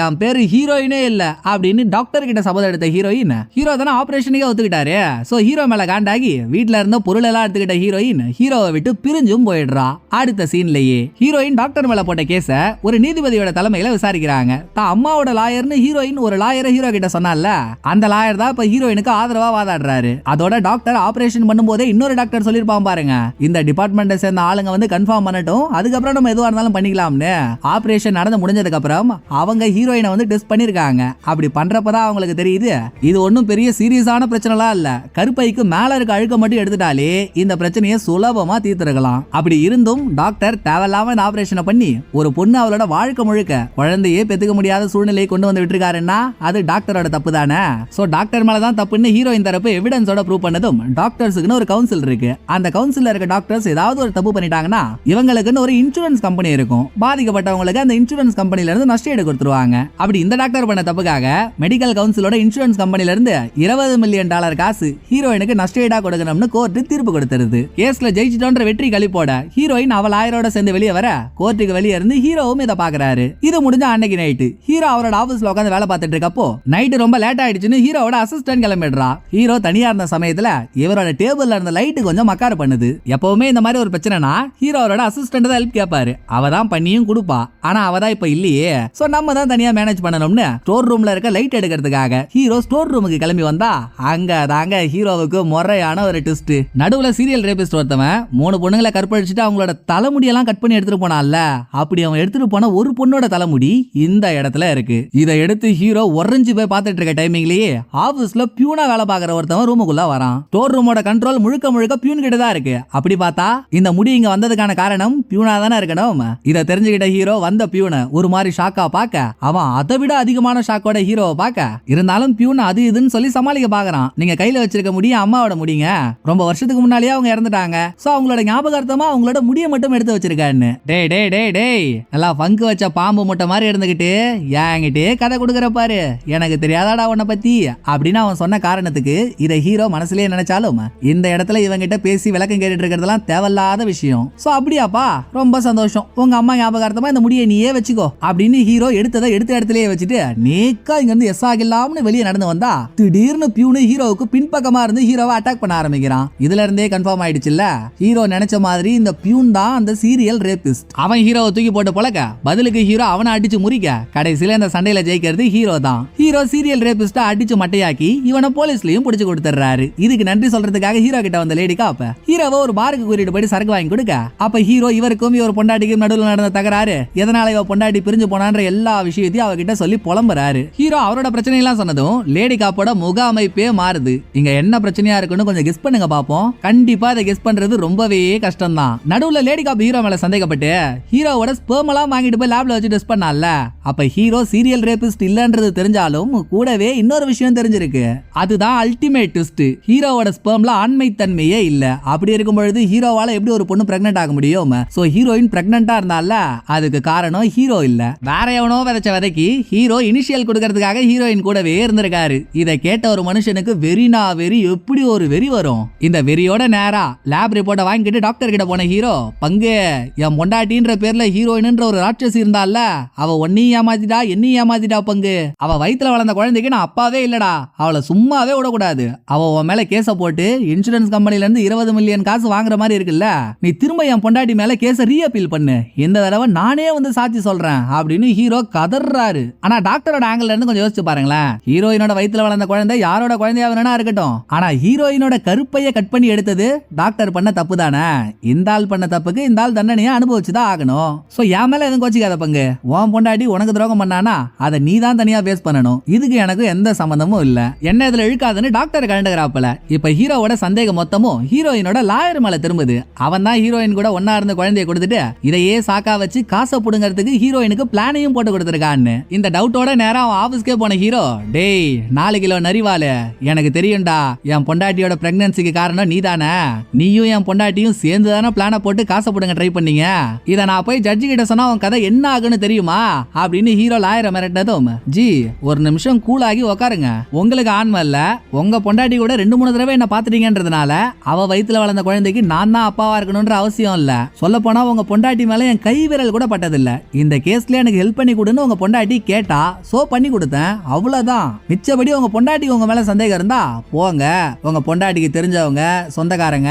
என் பேரு ஹீரோயினே இல்ல. அப்படின்னு டாக்டர் கிட்ட சபதம் எடுத்த ஹீரோயின் ஹீரோ தானே ஆபரேஷனுக்கே ஒத்துக்கிட்டாரு. சோ ஹீரோ மேல ஆகி வீட்ல இருந்த பொருள் எல்லாம் எடுத்துக்கிட்ட ஹீரோயின் ஹீரோவை விட்டு பிரிஞ்சும் போயிடுறா. அடுத்த சீன்லயே ஹீரோயின் டாக்டர் மேல போட்ட கேஸ ஒரு நீதிபதியோட தலைமையில விசாரிக்கிறாங்க. தான் அம்மாவோட லாயர்னு ஹீரோயின் ஒரு லாயரை ஹீரோ கிட்ட சொன்னால அந்த லாயர் தான் இப்ப ஹீரோயினுக்கு ஆதரவா வாதாடுறாரு. அதோட டாக்டர் ஆபரேஷன் பண்ணும்போதே இன்னொரு டாக்டர் சொல்லிருப்பான் பாருங்க. இந்த டிபார்ட்மெண்ட்டை சேர்ந்த ஆளுங்க வந்து கன்ஃபார்ம் பண்ணட்டும் அதுக்கப்புறம் நம்ம எதுவா இருந்தாலும் பண்ணிக்கலாம்னு. ஆபரேஷன் நடந்து முடிஞ்சதுக்கு அப்புறம் அவங்க ஹீரோயினை வந்து டெஸ்ட் பண்ணிருக்காங்க. அப்படி பண்றப்பதான் அவங்களுக்கு தெரியுது இது ஒன்றும் பெரிய சீரியஸான பிரச்சனைலாம் இல்ல. கருப்பைக்கு மேல இருக்க அழுக்க மட்டும் எடுத்துட்டாலே இந்த பிரச்சனையை சுலபமா தீர்த்திருக்கலாம். அப்படி இருந்தும் டாக்டர் தேவையில்லாம இந்த ஆபரேஷனை பண்ணி ஒரு பொண்ணு அவளோட வாழ்க்கை முழுக்க குழந்தையே பெத்துக்க முடியாத சூழ்நிலையை கொண்டு வந்து விட்டுருக்காருன்னா அது டாக்டரோட தப்பு தானே? சோ டாக்டர் மேலதான் தப்புன்னு ஹீரோயின் தரப்பு எவிடன்ஸோட ப்ரூவ் பண்ணதும் டாக்டர்ஸுக்குன்னு ஒரு கவுன்சில் இருக்கு. அந்த கவுன்சில் இருக்க டாக்டர்ஸ் ஏதாவது ஒரு தப்பு பண்ணிட்டாங்கன்னா இவங்களுக்குன்னு ஒரு இன்சூரன்ஸ் கம்பெனி இருக்கும். பாதிக்கப்பட்டவங்களுக்கு அந்த இன்சூரன்ஸ் கம்பெனில இருந்து நஷ்டஈடு கொடுத்துருவாங்க. அப்படி இந்த டாக்டர் பண்ண தப்புக்காக மெடிக்கல் கவுன்சிலோட இன்சூரன்ஸ் கம்பெனில இருந்து இருபது மில்லியன் டாலர் காசு ஹீரோயினுக்கு நஷ்டஈடா கொடுக்கணும்னு கோர்ட் தீர்ப்பு கொடுத்துருது. கேஸ்ல ஜெயிச்சிட்டோன்ற வெற்றி கழிப்போட ஹீரோயின் அவள் ஆயரோட சேர்ந்து வெளியே வர கோர்ட்டுக்கு வெளியே இருந்து ஹீரோவும் இதை பாக்குறாரு இது முடிஞ்ச அன்னைக்கு நைட்டு ஹீரோ அவரோட ஆபீஸ்ல உட்காந்து வேலை பார்த்துட்டு இருக்கப்போ நைட்டு ரொம்ப லேட் ஆயிடுச்சுன்னு ஹீரோவோட அசிஸ்டன்ட் கிளம்பிடுறா. ஹீரோ தனியா இருந்த சமயத்துல இவரோட டேபிள்ல இருந்த லைட்டு கொஞ்சம் மக்கார பண்ணுது. எப்பவுமே இந்த மாதிரி ஒரு பிரச்சனைனா ஹீரோ அவரோட அசிஸ்டன்ட் தான் ஹெல்ப் கேட்பாரு. அவ தான் பண்ணியும் கொடுப்பா. ஆனா அவ தான் இப்ப இல்லையே. சோ நம்ம தான் தனியா மேனேஜ் பண்ணணும்னு ஸ்டோர் ரூம்ல இருக்க லைட் எடுக்கிறதுக்காக ஹீரோ ஸ்டோர் ரூமுக்கு கிளம்பி வந்தா அங்க தாங்க ஹீரோவுக்கு முறையான ஒரு ட்விஸ்ட் நடுவுல சீரியல் ரேபிஸ்ட் ஒருத்தவன் மூணு பொண்ணுங்களை கற்பழிச்சுட்டு அவங்களோட தலைமுடியெல்லாம் கட் பண்ணி எடுத்துட்டு போனான்ல. அப்படி அவன் எடுத்துட்டு போன ஒரு பொண்ணோட தலைமுடி இந்த இடத்துல இருக்கு. இதை எடுத்து ஹீரோ உறைஞ்சு போய் பார்த்துட்டு இருக்க டைமிங்லயே ஆபீஸ்ல பியூனா வேலை பாக்குற ஒருத்தவன் ரூமுக்குள்ள வரான். ஸ்டோர் ரூமோட கண்ட்ரோல் முழுக்க முழுக்க பியூன் கிட்ட தான் இருக்கு. அப்படி பார்த்தா இந்த முடி இங்க வந்ததுக்கான காரணம் பியூனா தானே இருக்கணும். இதை தெரிஞ்சுக்கிட்ட ஹீரோ வந்த பியூனை ஒரு மாதிரி ஷாக்கா பார்க்க அவன் அதை விட அதிகமான ஷாக்கோட ஹீரோவை பார்க்க. இருந்தாலும் பியூன் அது இதுன்னு சொல்லி சமாளிக்க பாக்குறான் நீங்க கையில வச்சிருக்க முடியும் அம்மாவோட முடிங்க ரொம்ப வருஷத்துக்கு முன்னாலேயே அவங்க இறந்துட்டாங்க. சோ அவங்களோட ஞாபகார்த்தமா அவங்களோட முடிய மட்டும் எடுத்து வச்சிருக்கான்னு டே டே டே டேய். நல்லா பங்கு வச்ச பாம்பு முட்டை மாதிரி இருந்துகிட்டு என்கிட்டே கதை கொடுக்குற பாரு. எனக்கு தெரியாதாடா உன்னை பத்தி. அப்படின்னு அவன் சொன்ன காரணத்துக்கு இதை ஹீரோ மனசுலயே நினைச்சாலும் இந்த இடத்துல இவங்கிட்ட பேசி விளக்கம் கேட்டுட்டு இருக்கிறதெல்லாம் தேவையில்லாத விஷயம். சோ அப்படியாப்பா. ரொம்ப சந்தோஷம். உங்க அம்மா ஞாபகார்த்தமா இந்த முடியை நீயே வச்சுக்கோ. அப்படின்னு ஹீரோ எடுத்ததை எடுத்த இடத்துலயே வச்சுட்டு நேக்கா இங்க இருந்து எஸ் ஆகில்லாம்னு வெளியே நடந்து வந்தா திடீர்னு பியூனு ஹீரோவுக்கு பின்பக்கமா இருந்து ஹீரோவை அட்டாக் பண்ண ஆரம்பிக்கிறான். இதுல இருந்தே கன்ஃபார்ம் ஆயிடுச்சுல்ல? ஹீரோ நினைச்ச மாதிரி இந்த பியூன் தான் அந்த சீரியல் ரேபிஸ்ட் அவன் ஹீரோவை தூக்கி போட்டு பழக்க. பதிலுக்கு ஹீரோ அவனை அடிச்சு முறிக்க. கடைசியில இந்த சண்டையில ஜெயிக்கிறது ஹீரோ தான். ஹீரோ சீரியல் ரேபிஸ்ட அடிச்சு மட்டையாக்கி இவனை போலீஸ்லயும் பிடிச்சு கொடுத்துறாரு இதுக்கு நன்றி சொல்றதுக்காக ஹீரோ கிட்ட வந்த லேடிக்கா அப்ப ஹீரோவை ஒரு பாருக்கு கூட்டிட்டு போயிட்டு சரக்கு வாங்கி கொடுக்க. அப்ப ஹீரோ இவருக்கும் இவர் பொண்டாட்டிக்கும் நடுவில் நடந்த தகராறு எதனால இவ பொண்டாட்டி பிரிஞ்சு போனான்ற எல்லா விஷயத்தையும் அவகிட்ட சொல்லி புலம்புறாரு. ஹீரோ அவரோட பிரச்சனை எல்லாம் சொன்னதும் லேடி காப்போட முக அமைப்பே மாறுது. இங்க என்ன பிரச்சனையா இருக்குன்னு கொஞ்சம் கெஸ் பண்ணுங்க பாப்போம். கண்டிப்பா அதை கெஸ் பண்றது ரொம்பவே கஷ்டம் தான் நடுவுல லேடி காப் ஹீரோ மேல சந்தேகப்பட்டு ஹீரோவோட ஸ்பெர்ம் எல்லாம் வாங்கிட்டு போய் லேப்ல வச்சு டெஸ்ட் பண்ணால அப்ப ஹீரோ சீரியல் ரேபிஸ்ட் இல்லன்றது தெரிஞ்சாலும் கூடவே இன்னொரு விஷயம் தெரிஞ்சிருக்கு. அதுதான் அல்டிமேட் ட்விஸ்ட் ஹீரோவோட ஸ்பெர்ம்ல ஆண்மை தன்மையே இல்ல. அப்படி இருக்கும் பொழுது ஹீரோவால எப்படி ஒரு பொண்ணு பிரெக்னென்ட் ஆக முடியும்? சோ ஹீரோயின் பிரெக்னென்ட்டா இருந்தால அதுக்கு காரணம் ஹீரோ இல்ல. வேற எவனோ விதைச்ச விதைக்கு ஹீரோ இனிஷியல் கொடுக்கறதுக்காக ஹீரோயின் கூடவே இருந்திருக்காரு. இதை கேட்ட ஒரு மனுஷனுக்கு வெறினா வெறி எப்படி ஒரு வெறி வரும். இந்த வெறியோட நேரா லேப் ரிப்போர்ட்டை வாங்கிட்டு டாக்டர் கிட்ட போன ஹீரோ பங்கு என் பொண்டாட்டின்ற பேர்ல ஹீரோயின்ன்ற ஒரு ராட்சசி இருந்தால அவ ஒன்னையும் ஏமாத்திட்டா என்னையும் ஏமாத்திட்டா பங்கு? அவ வயித்துல வளர்ந்த குழந்தைக்கு நான் அப்பாவே இல்லடா. அவளை சும்மாவே விடக்கூடாது. அவ உன் மேல கேஸ போட்டு இன்சூரன்ஸ் கம்பெனில இருந்து இருபது மில்லியன் காசு வாங்குற மாதிரி இருக்குல்ல நீ திரும்ப என் பொண்டாட்டி மேல கேஸ ரீஅப்பீல் பண்ணு. இந்த தடவை நானே வந்து சாட்சி சொல்றேன் அப்படின்னு ஹீரோ கதறாரு ஆனா டாக்டரோட ஆங்கிள் இருந்து கொஞ்சம் யோசிச்சு பாருங்களேன். ஹீரோயினோட வயித்துல வளர்ந்த குழந்தை யாரோட குழந்தையா வேணா இருக்கட்டும். ஆனா ஹீரோயினோட கருப்பையை கட் பண்ணி எடுத்தது டாக்டர் பண்ண தப்பு தானே இந்த ஆள் பண்ண தப்புக்கு இந்த ஆள் தண்டனையை அனுபவிச்சுதான் ஆகணும். சோ என் மேல எதுவும் கோச்சிக்காத பங்கு. உன் பொண்டாட்டி உனக்கு துரோகம் பண்ணானா? அதை நீ தான் தனியா பேஸ் பண்ணணும். இதுக்கு எனக்கு எந்த சம்மந்தமும் இல்ல. என்ன இதுல இழுக்காதுன்னு டாக்டர் கலண்டுகிறாப்புல இப்ப ஹீரோவோட சந்தேகம் மொத்தமும் ஹீரோயினோட லாயர் மேல திரும்புது. அவன் தான் ஹீரோயின் கூட ஒன்னா இருந்த குழந்தைய கொடுத்துட்டு இதையே சாக்கா வச்சு காசை புடுங்கிறதுக்கு ஹீரோயினுக்கு பிளானையும் போட்டு கொடுத்துருக்கான்னு. இந்த டவுட்டோட நேரம் அவன் ஆபீஸ்க்கே போன ஹீரோ டேய் நாலு கிலோ நரிவாலு எனக்கு தெரியும்டா என் பொண்டாட்டியோட பிரெக்னன்சிக்கு காரணம் நீ தானே நீயும் என் பொண்டாட்டியும் சேர்ந்து தானே பிளானை போட்டு காசை போடுங்க ட்ரை பண்ணீங்க? இதை நான் போய் ஜட்ஜி கிட்ட சொன்னா உன் கதை என்ன ஆகுன்னு தெரியுமா? அப்படின்னு ஹீரோ லாயரை மிரட்டினதும் ஜி ஒரு நிமிஷம் கூலாகி உக்காருங்க. உங்களுக்கு ஆன்மை இல்ல. உங்க பொண்டாட்டி கூட ரெண்டு மூணு தடவை என்ன பாத்துட்டீங்கன்றதுனால அவ வயித்துல வளர்ந்த குழந்தைக்கு நான் தான் அப்பாவா இருக்கணும்ன்ற அவசியம் இல்ல. சொல்ல போனா உங்க பொண்டாட்டி மேல என் கை விரல் கூட பட்டதில்ல. இந்த கேஸ்ல எனக்கு ஹெல்ப் பண்ணி கொடுன்னு உங்க பொண்டாட்டி கேட்டா சோ பண்ணி கொடுத்தேன். அவ்வளவுதான். மிச்சபடி உங்க பொண்டாட்டி உங்க மேல சந்தேகம் இருந்தா போங்க. உங்க பொண்டாட்டிக்கு தெரிஞ்சவங்க சொந்தக்காரங்க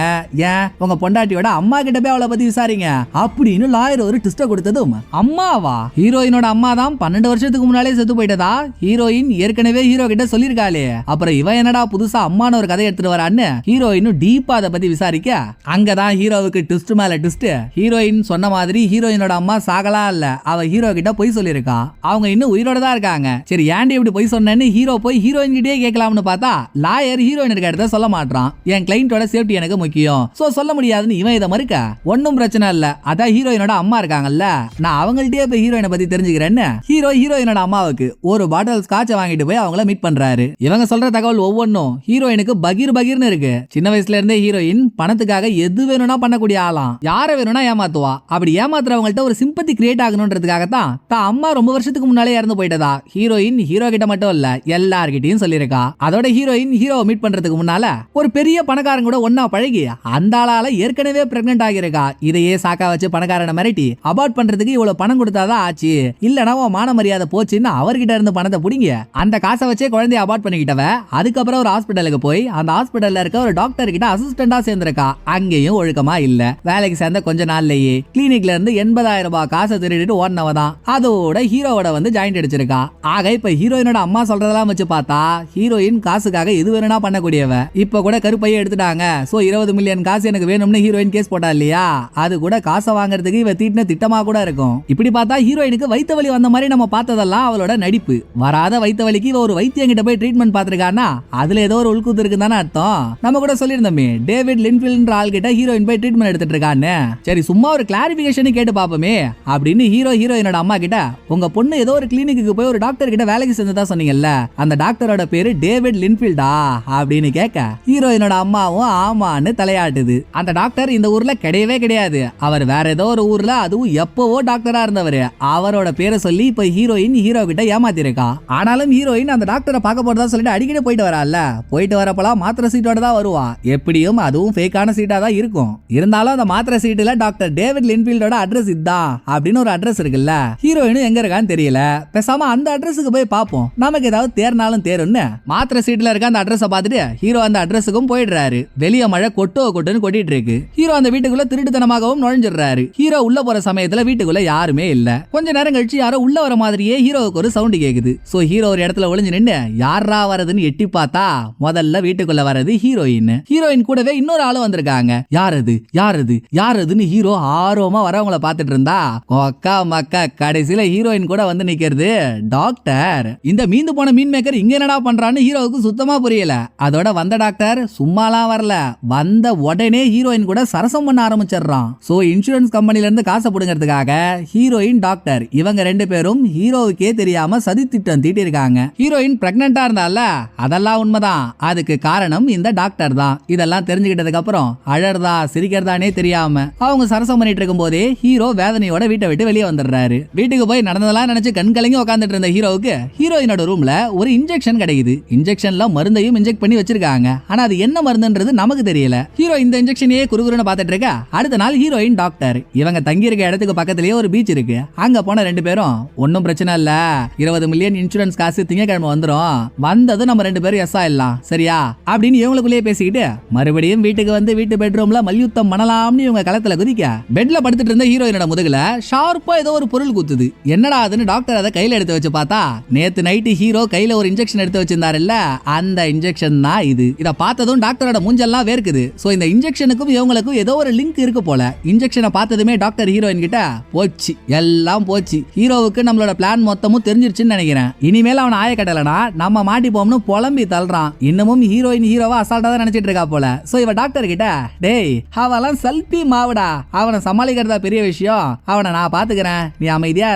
ஏன்? உங்க பொண்டாட்டியோட அம்மா கிட்ட போய் அவளை பத்தி விசாரிங்க. அப்படின்னு லாயர் ஒரு ட்விஸ்ட கொடுத்ததும் அம்மாவா? ஹீரோயினோட அம்மா தான் பன்னெண்டு வருஷத்துக்கு முன்னாலே செத்து போயிட்டதா? ஹீரோயின் ஏற்கனவே ஹீரோ கிட்ட சொல்லிருக்காளே. அப்புறம் இவன் என்னடா புதுசா அம்மான ஒரு கதை எடுத்துட்டு வரான்னு ஹீரோயினும் டீப்பா அதை பத்தி விசாரிக்க அங்கதான் ஹீரோவுக்கு ட்விஸ்ட் மேல ட்விஸ்ட் ஹீரோயின் சொன்ன மாதிரி ஹீரோயினோட அம்மா சாகலாம் இல்ல. அவ ஹீரோ கிட்ட பொய் சொல்லியிருக்கா. அவங்க இன்னும் உயிரோட தான் இருக்காங்க. சரி ஏன்டி இப்படி பொய் சொன்னேன்னு ஹீரோ போய் ஹீரோயின் கிட்டே கேட்கலாம்னு பார்த்தா லாயர் ஹீரோயின் இருக்க இடத்த சொல்ல மாட்டான் என் கிளைண்டோட சேஃப்டி எனக்கு முக்கியம். சோ சொல்ல முடியாதுன்னு இவன் இதை மறுக்க? ஒன்னும் பிரச்சனை இல்ல. அதான் ஹீரோயினோட அம்மா இருக்காங்கல்ல. நான் அவங்கள்ட்டயே போய் ஹீரோயினை பத்தி தெரிஞ்சுக்கிறேன்னு ஹீரோ ஹீரோயினோட அம்மாவுக்கு ஒரு பாட்டில் ஸ்காட்ச வாங்கிட்டு போய் அவங்கள மீட் பண்றாரு. இவங்க சொல்ற தகவல் ஒவ்வொன்றும் ஹீரோயினுக்கு பகீர் பகீர்னு இருக்கு. சின்ன வயசுல இருந்தே ஹீரோயின் பணத்துக்காக எது வேணும்னா பண்ணக்கூடிய ஆளாம். யார வேணும்னா ஏமாத்துவா. அப்படி ஏமாத்துறவங்கள்ட்ட ஒரு சிம்பத்தி கிரியேட் ஆகணுன்றதுக்காக தான் தான் அம்மா ரொம்ப வருஷத்துக்கு முன்னாலே இறந்து போயிட்டதா. ஹீரோயின் ஹீரோ கிட்ட மட்டும் இல்ல எல்லார்கிட்டயும் சொல்லியிருக்கா. அதோட ஹீரோயின் ஹீரோவை மீட் பண்றதுக்கு முன்னால ஒரு பெரிய பணக்காரன் கூட ஒன்னா பழகி அந்த ஆளால ஏற்கனவே பிரெக்னென்ட் ஆகியிருக்கா. இதையே சாக்கா வச்சு பணக்காரனை மிரட்டி அபார்ட் பண்றதுக்கு இவ்வளவு பணம் கொடுத்தாதான் ஆச்சு. இல்லனா உன் மான மரியாதை போச்சுன்னு அவர்கிட்ட இருந்து பணத்தை புடிங்க அந்த காசை வச்சே குழந்தைய அபார்ட் பண்ணிக்கிட்டவ அதுக்கப்புறம் ஒரு ஹாஸ்பிட்டலுக்கு போய் அந்த ஹாஸ்பிட்டல்ல இருக்க ஒரு டாக்டர் கிட்ட அசிஸ்டண்டா சேர்ந்திருக்கா. அங்கேயும் ஒழுக்கமா இல்ல. வேலைக்கு சேர்ந்த கொஞ்ச நாள்லயே கிளினிக்ல இருந்து எண்பதாயிரம் ரூபாய் காசை திருடிட்டு ஓடினவ தான். அதோட ஹீரோவோட வந்து ஜாயிண்ட் அடிச்சிருக்கா ஆக இப்ப ஹீரோயினோட அம்மா சொல்றதெல்லாம் வச்சு பார்த்தா ஹீரோயின் காசுக்காக எது வேணும்னா பண்ணக்கூடியவ. இப்ப கூட கருப்பையை எடுத்துட்டாங்க. சோ இருபது மில்லியன் காசு எனக்கு வேணும்னு ஹீரோயின் கேஸ் போட்டா இல்லையா? அது கூட காசை வாங்குறதுக்கு இவ தீட்டின திட்டமா கூட இருக்கும். இப்படி பார்த்தா ஹீரோயினுக்கு வைத்த வலி வந்த மாதிரி நம்ம பார்த்ததெல்லாம் அவளோட நடிப்பு. வராத வைத்த வலிக்கு இவ ஒரு வைத்தியங்கிட்ட போய் ட்ரீட்மெண்ட் பார்த்திருக்கானா அதுல ஏதோ ஒரு உள்கூத்து இருக்குன்னு அர்த்தம்? நம்ம கூட சொல்லியிருந்தோமே டேவிட் லின்ஃபில்ன்ற ஆள் கிட்ட ஹீரோயின் போய் ட்ரீட்மெண்ட் எடுத்துட்டு இருக்கான்னு. சரி சும்மா ஒரு கிளாரிபிகேஷன் கேட்டு பாப்போமே அப்படின்னு ஹீரோ ஹீரோயினோட அம்மா கிட்ட உங்க பொண்ணு ஏதோ ஒரு கிளினிக்கு போய் ஒரு டாக்டர் கிட்ட வேலைக்கு சேர்ந்துதான் சொன்னீங்கல்ல? அந்த டாக்டரோட பேரு டேவிட் லின்ஃபீல்டா? அப்படின்னு கேட்க ஹீரோயினோட அம்மாவும் ஆமான்னு தலையாட்டுது. அந்த டாக்டர் இந்த ஊர்ல கிடையவே கிடையாது. அவர் வேற ஏதோ ஒரு ஊர்ல அதுவும் எப்பவோ டாக்டரா இருந்தவர். அவரோட பேரை சொல்லி இப்ப ஹீரோயின் ஹீரோ கிட்ட ஏமாத்திருக்கா. ஆனாலும் ஹீரோயின் அந்த டாக்டரை பார்க்க போறதா சொல்லிட்டு அடிக்கடி போயிட்டு வரால போயிட்டு வரப்பெல்லாம் மாத்திரை சீட்டோட தான் வருவா. எப்படியும் அதுவும் ஃபேக்கான சீட்டா தான் இருக்கும். இருந்தாலும் அந்த மாத்திரை சீட்டுல டாக்டர் டேவிட் லின்ஃபீல்டோட அட்ரஸ் இதுதான் அப்படின்னு ஒரு அட்ரஸ் இருக்குல்ல. ஹீரோயினும் எங்க இருக்கான்னு தெரியல. பேசாம அந்த அட்ரஸுக்கு போய் பார்ப்போம். நமக்கு ஏதாவது தேர்னாலும் தேரும்னு மாத்திரை சீட்ல இருக்க அந்த அட்ரஸை பார்த்துட்டு ஹீரோ அந்த அட்ரஸ் அட்ரஸுக்கும் போயிடுறாரு. வெளிய மழை கொட்டோ கொட்டுன்னு கொட்டிட்டு இருக்கு ஹீரோ அந்த வீட்டுக்குள்ள திருட்டுத்தனமாகவும் நுழைஞ்சிடுறாரு. ஹீரோ உள்ள போற சமயத்துல வீட்டுக்குள்ள யாருமே இல்ல. கொஞ்ச நேரம் கழிச்சு யாரோ உள்ள வர மாதிரியே ஹீரோவுக்கு ஒரு சவுண்ட் கேக்குது. சோ ஹீரோ ஒரு இடத்துல ஒளிஞ்சு நின்று யாரா வரதுன்னு எட்டி பார்த்தா முதல்ல வீட்டுக்குள்ள வரது ஹீரோயின். ஹீரோயின் கூடவே இன்னொரு ஆளு வந்திருக்காங்க. யார் அது யார் அது யார் அதுன்னு ஹீரோ ஆர்வமா வரவங்கள பார்த்துட்டு இருந்தா அக்கா மக்கா கடைசியில ஹீரோயின் கூட வந்து நிக்கிறது. டாக்டர் இந்த மீந்து போன மீன் மேக்கர் இங்க என்னடா பண்றான்னு ஹீரோவுக்கு சுத்தமா புரியல. அதோட வந்த டாக்டர் சும்மாலாம் வரல. வந்த உடனே ஹீரோயின் கூட சரசம் பண்ண ஆரம்பிச்சிடுறான். சோ இன்சூரன்ஸ் கம்பெனில இருந்து காசை புடுங்கிறதுக்காக ஹீரோயின் டாக்டர் இவங்க ரெண்டு பேரும் ஹீரோவுக்கே தெரியாம சதி திட்டம் தீட்டிருக்காங்க ஹீரோயின் பிரெக்னண்டா இருந்தால அதெல்லாம் உண்மைதான். அதுக்கு காரணம் இந்த டாக்டர் தான். இதெல்லாம் தெரிஞ்சுக்கிட்டதுக்கு அப்புறம் அழறதா சிரிக்கிறதானே தெரியாம அவங்க சரசம் பண்ணிட்டு இருக்கும் போதே ஹீரோ வேதனையோட வீட்டை விட்டு வெளியே வந்துடுறாரு. வீட்டுக்கு போய் நடந்ததெல்லாம் நினைச்சு கண் கலங்கி உட்காந்துட்டு இருந்த ஹீரோவுக்கு ஹீரோயினோட ரூம்ல ஒரு இன்ஜெக்ஷன் கிடைக்குது. இன்ஜெக்ஷன்ல மருந்தையும் இன்ஜெக்ட் பண்ணி வச்சிருக்காங்க. ஆனா அது என்ன மருந்துன்றது நமக்கு தெரியல. ஹீரோ இந்த இன்ஜெக்ஷனையே குறுகுறுன்னு பார்த்துட்டு இருக்கா? அடுத்த நாள் ஹீரோயின் டாக்டர் இவங்க தங்கி இருக்க இடத்துக்கு பக்கத்துலயே ஒரு பீச் இருக்கு. அங்க போன ரெண்டு பேரும் ஒன்னும் பிரச்சனை இல்ல. இருபது மில்லியன் இன்சூரன்ஸ் காசு திங்கக்கிழமை வந்துரும். வந்ததும் நம்ம ரெண்டு பேரும் எஸ் ஆயிடலாம். சரியா? அப்படின்னு இவங்களுக்குள்ளேயே பேசிக்கிட்டு மறுபடியும் வீட்டுக்கு வந்து வீட்டு பெட்ரூம்ல மல்யுத்தம் பண்ணலாம்னு இவங்க களத்துல குதிக்க. பெட்ல படுத்துட்டு இருந்த ஹீரோயினோட முதுகுல ஷார்ப்பா ஏதோ ஒரு பொருள் குத்துது. என்னடா அதுன்னு டாக்டர் அதை கையில எடுத்து வச்சு பார்த்தா நேத்து நைட்டு ஹீரோ கையில ஒரு இன்ஜெக்ஷன் எடுத்து வச்சிருந்தாருல்ல? அந்த இன்ஜெக்ஷன் தான் இது. இத பார்த்ததும் டாக்டரோட மூஞ்செல்லாம் வேர்க்குது. சோ இந்த இன்ஜெக்ஷனுக்கும் இவங்களுக்கும் ஏதோ ஒரு லிங்க் இருக்கு போல. இன்ஜெக்ஷனை பார்த்ததுமே டாக்டர் ஹீரோயின் கிட்ட போச்சு எல்லாம் போச்சு. ஹீரோவுக்கு நம்மளோட பிளான் மொத்தமும் தெரிஞ்சிருச்சுன்னு நினைக்கிறேன். இனிமேல் அவன் ஆய கட்டலனா நம்ம மாட்டிப்போம்னு புலம்பி தள்ளுறான். இன்னமும் ஹீரோயின் ஹீரோவா அசால்ட்டா தான் நினைச்சிட்டு இருக்கா போல. சோ இவ டாக்டர் கிட்ட டேய் அவெல்லாம் சல்பி மாவுடா. அவனை சமாளிக்கிறதா பெரிய விஷயம். அவனை நான் பாத்துக்கிறேன். நீ அமைதியா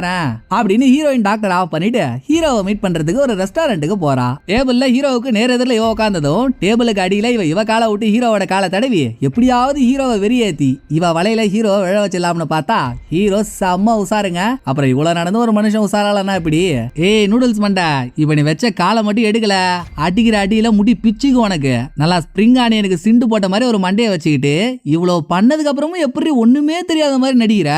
அப்படின்னு ஹீரோயின் டாக்டர் ஆஃப் பண்ணிட்டு ஹீரோவை மீட் பண்றதுக்கு ஒரு ரெஸ்டாரண்ட்டுக்கு போறா. டேபிள்ல ஹீரோவுக்கு நேரெதிரில் இவ உட்காந்ததும் டேபிளுக்கு காலுக்கு இவ இவ காலை விட்டு ஹீரோவோட காலை தடவி எப்படியாவது ஹீரோவை வெறியேத்தி இவ வலையில ஹீரோ விழ வச்சிடலாம்னு பார்த்தா ஹீரோ செம்ம உசாருங்க அப்புறம் இவ்வளவு நடந்து ஒரு மனுஷன் உசாராலனா இப்படி ஏய் நூடுல்ஸ் மண்டா இப்ப நீ வச்ச காலை மட்டும் எடுக்கல. அடிக்கிற அடியில முடி பிச்சுக்கு உனக்கு. நல்லா ஸ்ப்ரிங் ஆனியனுக்கு சிண்டு போட்ட மாதிரி ஒரு மண்டையை வச்சுக்கிட்டு இவ்வளவு பண்ணதுக்கு அப்புறமும் எப்படி ஒண்ணுமே தெரியாத மாதிரி நடிக்கிற?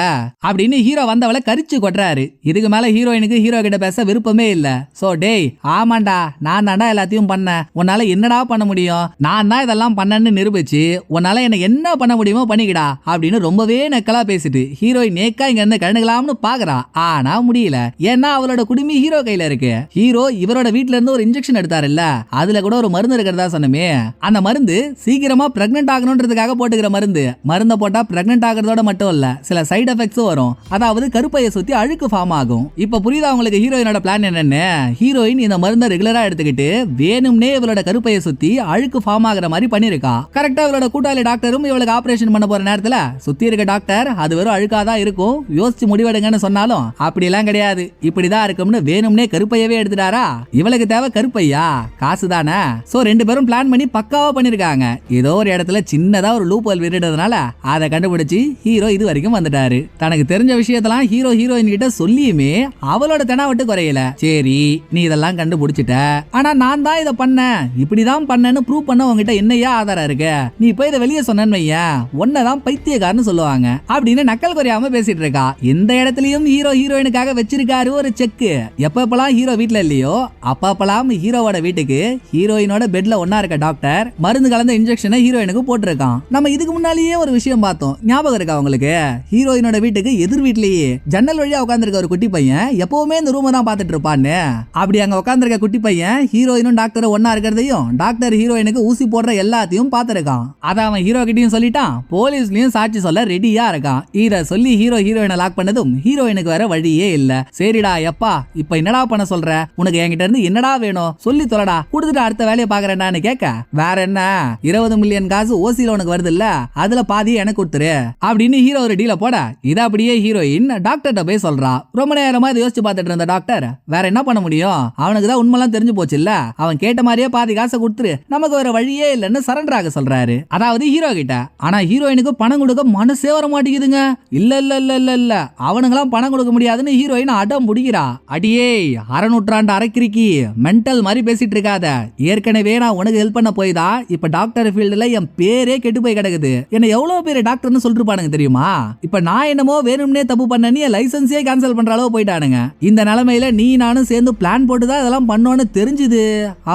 அப்படின்னு ஹீரோ வந்தவளை கரிச்சு கொட்டுறாரு. இதுக்கு மேல ஹீரோயினுக்கு ஹீரோ கிட்ட பேச விருப்பமே இல்ல. சோ டேய் ஆமாண்டா நான் தாண்டா எல்லாத்தையும் பண்ணேன். உன்னால என்னடா பண்ண முடியும்? நான் தான் இதெல்லாம் பண்ணேன்னு நிரூபிச்சு உன்னால என்ன என்ன பண்ண முடியுமோ பண்ணிக்கடா அப்படின்னு ரொம்பவே நக்கலா பேசிட்டு ஹீரோயின் நேக்கா இங்க இருந்து கழண்டுக்கலாம்னு பாக்குறா ஆனா முடியல. ஏன்னா அவளோட குடுமி ஹீரோ கையில இருக்கு. ஹீரோ இவரோட வீட்ல இருந்து ஒரு இன்ஜெக்ஷன் எடுத்தாருல்ல அதுல கூட ஒரு மருந்து இருக்கிறதா சொன்னமே. அந்த மருந்து சீக்கிரமா பிரெக்னென்ட் ஆகணுன்றதுக்காக போட்டுக்கிற மருந்து. மருந்தை போட்டா பிரெக்னென்ட் ஆகிறதோட மட்டும் இல்ல சில சைடு எஃபெக்ட்ஸும் வரும். அதாவது கருப்பையை சுத்தி அழுக்கு ஃபார்ம் ஆகும். இப்ப புரியுதா உங்களுக்கு ஹீரோயினோட பிளான் என்னன்னு? ஹீரோயின் இந்த மருந்தை ரெகுலரா எடுத்துக்கிட்டு வேணும்னே இவளோட கருப்பையை சுத்தி அழுக்கு ஃபார்ம் ஆகுற மாதிரி பண்ணிருக்கா கரெக்டா இவளோட கூட்டாளி டாக்டரும் இவளுக்கு ஆபரேஷன் பண்ண போற நேரத்துல சுத்தி இருக்க டாக்டர் அது வெறும் அழுக்காதான் இருக்கும். யோசிச்சு முடிவெடுங்கன்னு சொன்னாலும் அப்படி எல்லாம் கிடையாது. இப்படிதான் இருக்கும்னு வேணும்னே கருப்பையவே எடுத்துட்டாரா? இவளுக்கு தேவை கருப்பையா? காசு தானே? சோ ரெண்டு பேரும் பிளான் பண்ணி பக்காவா பண்ணிருக்காங்க. ஏதோ ஒரு இடத்துல சின்னதா ஒரு லூப் ஹோல் விடுறதுனால அதை கண்டுபிடிச்சு ஹீரோ இது வரைக்கும் வந்துட்டாரு. தனக்கு தெரிஞ்ச விஷயத்தெல்லாம் ஹீரோ ஹீரோயின் கிட்ட சொல்லியுமே அவளோட தெனாவட்டு குறையல. சரி நீ இதெல்லாம் கண்டுபிடிச்சிட்ட. ஆனா நான் தான் இதை பண்ணேன். இப்படிதான் பண்ணேன்னு ப்ரூவ் பண்ண உங்ககிட்ட என்னையா ஆதாரம் இருக்கு? நீ போய் இதை வெளியே சொன்னேன்னு வையேன். உன்னதான் பைத்தியக்காரன்னு சொல்லுவாங்க. அப்படின்னு நக்கல் குறையாம பேசிட்டு இருக்கா. இந்த இடத்துலயும் ஹீரோ ஹீரோயினுக்காக வச்சிருக்காரு ஒரு செக்கு எப்பப்பெல்லாம் ஹீரோ வீட்டுல இல்லையோ அப்பப்பெல்லாம் ஹீரோவோட வீட்டுக்கு ஹீரோயினோட பெட்ல ஒன்னா இருக்க டாக்டர் மருந்து கலந்த இன்ஜெக்ஷனை ஹீரோயினுக்கு போட்டிருக்கான். நம்ம இதுக்கு முன்னாலேயே ஒரு விஷயம் பார்த்தோம். ஞாபகம் இருக்கா உங்களுக்கு? ஹீரோயினோட வீட்டுக்கு எதிர் வீட்லயே ஜன்னல் வழியா உட்காந்துருக்க ஒரு குட்டி பையன் எப்பவுமே இந்த ரூமை தான் பார்த்துட்டு இருப்பான்னு. அப்படி அங்க உட்காந்துருக்க குட்டி பையன் ஹீரோயினும் டாக்டரும் ஒன்னா இருக்கிறதையும் டாக்டர் ஹீரோயினுக்கு ஊசி போடுற எல்லாத்தையும் பார்த்துருக்கான். அத அவன் ஹீரோ கிட்டயும் சொல்லிட்டான். போலீஸ்லயும் சாட்சி சொல்ல ரெடியா இருக்கான். இதை சொல்லி ஹீரோ ஹீரோயினை லாக் பண்ணதும் ஹீரோயினுக்கு வேற வழியே இல்ல. சரிடா எப்பா இப்ப என்னடா பண்ண சொல்ற? உனக்கு என்கிட்ட இருந்து என்னடா வேணும்? சொல்லி தொலடா. கொடுத்துட்டு அடுத்த வேலையை பாக்குறேன்டான்னு கேட்க வேற என்ன? இருபது மில்லியன் காசு ஓசில உனக்கு வருது இல்ல? அதுல பாதி எனக்கு கொடுத்துரு. அப்படின்னு ஹீரோ ஒரு டீல போட இத அப்படியே ஹீரோயின் டாக்டர்கிட்ட போய் சொல்றா. ரொம்ப நேரமா இதை யோசிச்சு பார்த்துட்டு இருந்த டாக்டர் வேற என்ன பண்ண முடியும்? அவனுக்கு தான் உண்மைலாம் தெரிஞ்சு போச்சு இல்ல? அவன் கேட்ட மாதிரியே பாதி காசை கொடுத்துரு. நமக்கு வேற வழியே இல்லைன்னு சரண்டர் ஆக சொல்றாரு? அதாவது ஹீரோ கிட்ட. ஆனா ஹீரோயினுக்கு பணம் கொடுக்க மனசே வர மாட்டேங்குதுங்க. இல்ல இல்ல இல்ல இல்ல இல்ல. அவனுங்களாம் பணம் கொடுக்க முடியாதுன்னு ஹீரோயின் அடம் பிடிக்கிறா. அடியே அறநூற்றாண்டு அரைக்கிறிக்கி மென்டல் மாதிரி பேசிட்டு இருக்காத. ஏற்கனவே நான் உனக்கு ஹெல்ப் பண்ண போய் தான் இப்ப டாக்டர் ஃபீல்டுல என் பேரே கெட்டு போய் கிடக்குது. என்ன எவ்வளவு பேர் டாக்டர்னு சொல்லிருப்பானுங்க தெரியுமா? இப்ப நான் என்னமோ வேணும்னே தப்பு பண்ண நீ லைசன்ஸே கேன்சல் பண்ற அளவு போயிட்டானுங்க. இந்த நிலைமையில நீ நானும் சேர்ந்து பிளான் போட்டு தான் இதெல்லாம் பண்ணோன்னு தெரிஞ்சுது.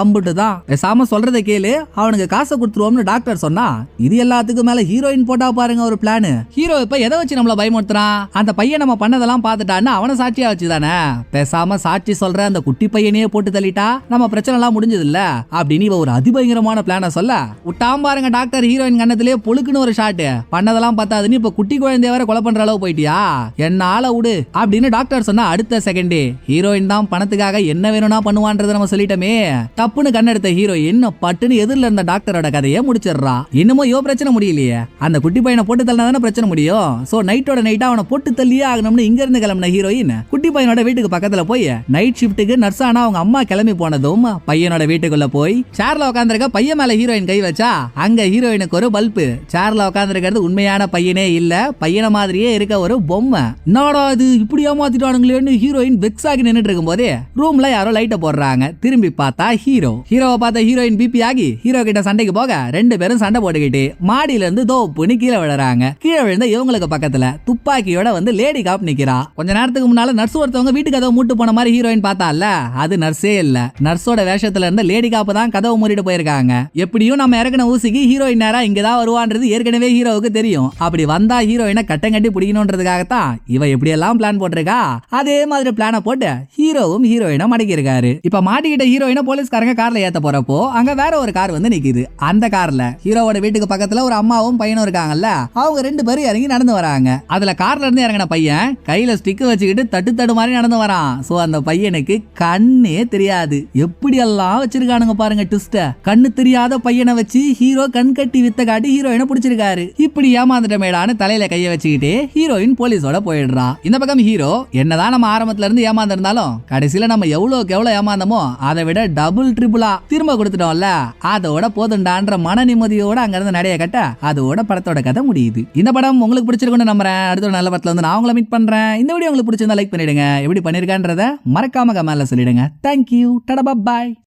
அம்புட்டு தான் பேசாம சொல்றதை கேளு. அவனுக்கு காசை கொடுத்துருவோம்னு டாக்டர் சொன்னா இது எல்லாத்துக்கும் மேல ஹீரோயின் போட்டா பாருங்க ஒரு பிளான் ஹீரோ இப்ப எதை வச்சு நம்மள பயமுறுத்துறான்? அந்த பையன் நம்ம பண்ணதெல்லாம் பார்த்துட்டான்னு அவனை சாட்சியா வச்சுதானே? பேசாம சாட்சி சொல்ற அந்த குட்டி பையனையே போட்டு தள்ளிட்டா நம்ம பிரச்சனை எல்லாம் முடிஞ்சது இல்ல அப்படின்னு இவ ஒரு அதிபயங்கரமான பிளான சொல்ல விட்டாம பாருங்க டாக்டர் ஹீரோயின் கண்ணத்திலே பொழுக்குன்னு ஒரு ஷாட் பண்ணதெல்லாம் பார்த்தாதுன்னு இப்ப குட்டி குழந்தைய வேற கொலை பண்ற அளவு போயிட்டியா? என்னால விடு அப்படின்னு டாக்டர் சொன்னா அடுத்த செகண்டே ஹீரோயின் தான் பணத்துக்காக என்ன வேணும்னா பண்ணுவான்றதை நம்ம சொல்லிட்டோமே. தப்புன்னு கண்ணெடுத்த ஹீரோயின் பட்டுன்னு எதிரில் இருந்த டாக்டரோட கதையை முடிச்சிடுறான் இன்னமும் யோ பிரச்சனை முடியலையே. அந்த குட்டி பையனை போட்டு தள்ளினா தானே பிரச்சனை முடியும்? சோ நைட்டோட நைட்டா அவனை போட்டு தள்ளியே ஆகணும்னு இங்க இருந்து கிளம்பின ஹீரோயின் குட்டி பையனோட வீட்டுக்கு பக்கத்துல போய் நைட் ஷிஃப்ட்டுக்கு நர்ஸ் ஆனா அவங்க அம்மா கிளம்பி போனதும் பையனோட வீட்டுக்குள்ள போய் சேர்ல உட்காந்துருக்க பையன் மேல ஹீரோயின் கை வச்சா அங்க ஹீரோயினுக்கு ஒரு பல்பு சேர்ல உட்காந்துருக்கிறது உண்மையான பையனே இல்ல பையனை மாதிரியே இருக்க ஒரு பொம்மை. என்னடா இது இப்படி ஏமாத்திட்டானுங்களேன்னு ஹீரோயின் வெக்ஸ் ஆகி நின்றுட்ருக்கும் போதே ரூம்ல யாரோ லைட்டை போடுறாங்க. திரும்பி பார்த்தா ஹீரோ ஹீரோவை பார்த்த ஹீரோயின் பிபி ஆகி ஹீரோ கிட்ட சண்டைக்கு போக ரெண்டு பேரும் சண்டை போட்டுக்கிட்டு மாடியில இருந்து தோப்புன்னு கீழே விழுறாங்க. கீழே விழுந்த இவங்களுக்கு பக்கத்துல துப்பாக்கியோட வந்து லேடி காப் நிக்கிறா. கொஞ்ச நேரத்துக்கு முன்னால நர்ஸ் ஒருத்தவங்க வீட்டு கதவை மூட்டு போன மாதிரி ஹீரோயின் பார்த்தால அது நர்ஸே இல்ல. நர்ஸோட வேஷத்துல இருந்த லேடி காப்பு தான் கதவை மூடிட்டு போயிருக்காங்க. எப்படியும் நம்ம இறக்கின ஊசிக்கு ஹீரோயின் நேரா இங்கதான் வருவான்றது ஏற்கனவே ஹீரோவுக்கு தெரியும். அப்படி வந்தா ஹீரோயினை கட்டம் கட்டி பிடிக்கணுன்றதுக்காகத்தான் இவ எப்படியெல்லாம் பிளான் போட்டிருக்கா? அதே மாதிரி பிளான போட்டு ஹீரோவும் ஹீரோயினும் மடக்கியிருக்காரு. இப்ப மாட்டிக்கிட்ட ஹீரோயினை போலீஸ்காரங்க கார்ல ஏத்த போறப்போ அங்க வேற ஒரு கார் வந்து நிக்குது. அந்த கார்ல ஹீரோவோட வீட்டுக்கு பக்கத்துல ஒரு அம்மாவும் பையனும் இருக்காங்கல்ல. அவங்க ரெண்டு பேரும் இறங்கி நடந்து வராங்க. அதுல கார்ல இருந்து இறங்கின பையன் கையில ஸ்டிக் வச்சுக்கிட்டு தட்டு தடு மாதிரி நடந்து வரான். சோ அந்த பையனுக்கு கண்ணே தெரியாது. எப்படி எல்லாம் வச்சிருக்கானுங்க பாருங்க ட்விஸ்ட கண்ணு தெரியாத பையனை வச்சு ஹீரோ கண் கட்டி வித்த காட்டி ஹீரோயினை பிடிச்சிருக்காரு. இப்படி ஏமாந்துட்டமேடான்னு தலையில கைய வச்சுக்கிட்டு ஹீரோயின் போலீஸோட போயிடுறான் இந்த பக்கம் ஹீரோ என்னதான் நம்ம ஆரம்பத்துல இருந்து ஏமாந்துருந்தாலும் கடைசியில நம்ம எவ்வளவுக்கு எவ்வளவு ஏமாந்தமோ அதை விட டபுள் ட்ரிபிளா திரும்ப கொடுத்துட்டோம்ல. அதோட போதுண்டான்ற மன நிம்மதியோட அங்கிருந்து நடைய கட்ட அதோட படத்தோட கதை முடியுது. இந்த படம் உங்களுக்கு பிடிச்சிருக்குன்னு நம்புறேன். அடுத்த ஒரு நல்ல படத்துல வந்து நான் உங்களை மீட் பண்றேன். இந்த வீடியோ உங்களுக்கு பிடிச்சிருந்தா லைக் பண்ணிடுங்க. எப்படி பண்ணிருக்கான்றத மறக்காம கமெண்ட்ல சொல்லிடுங்க. தேங்க்யூ டடபா பாய்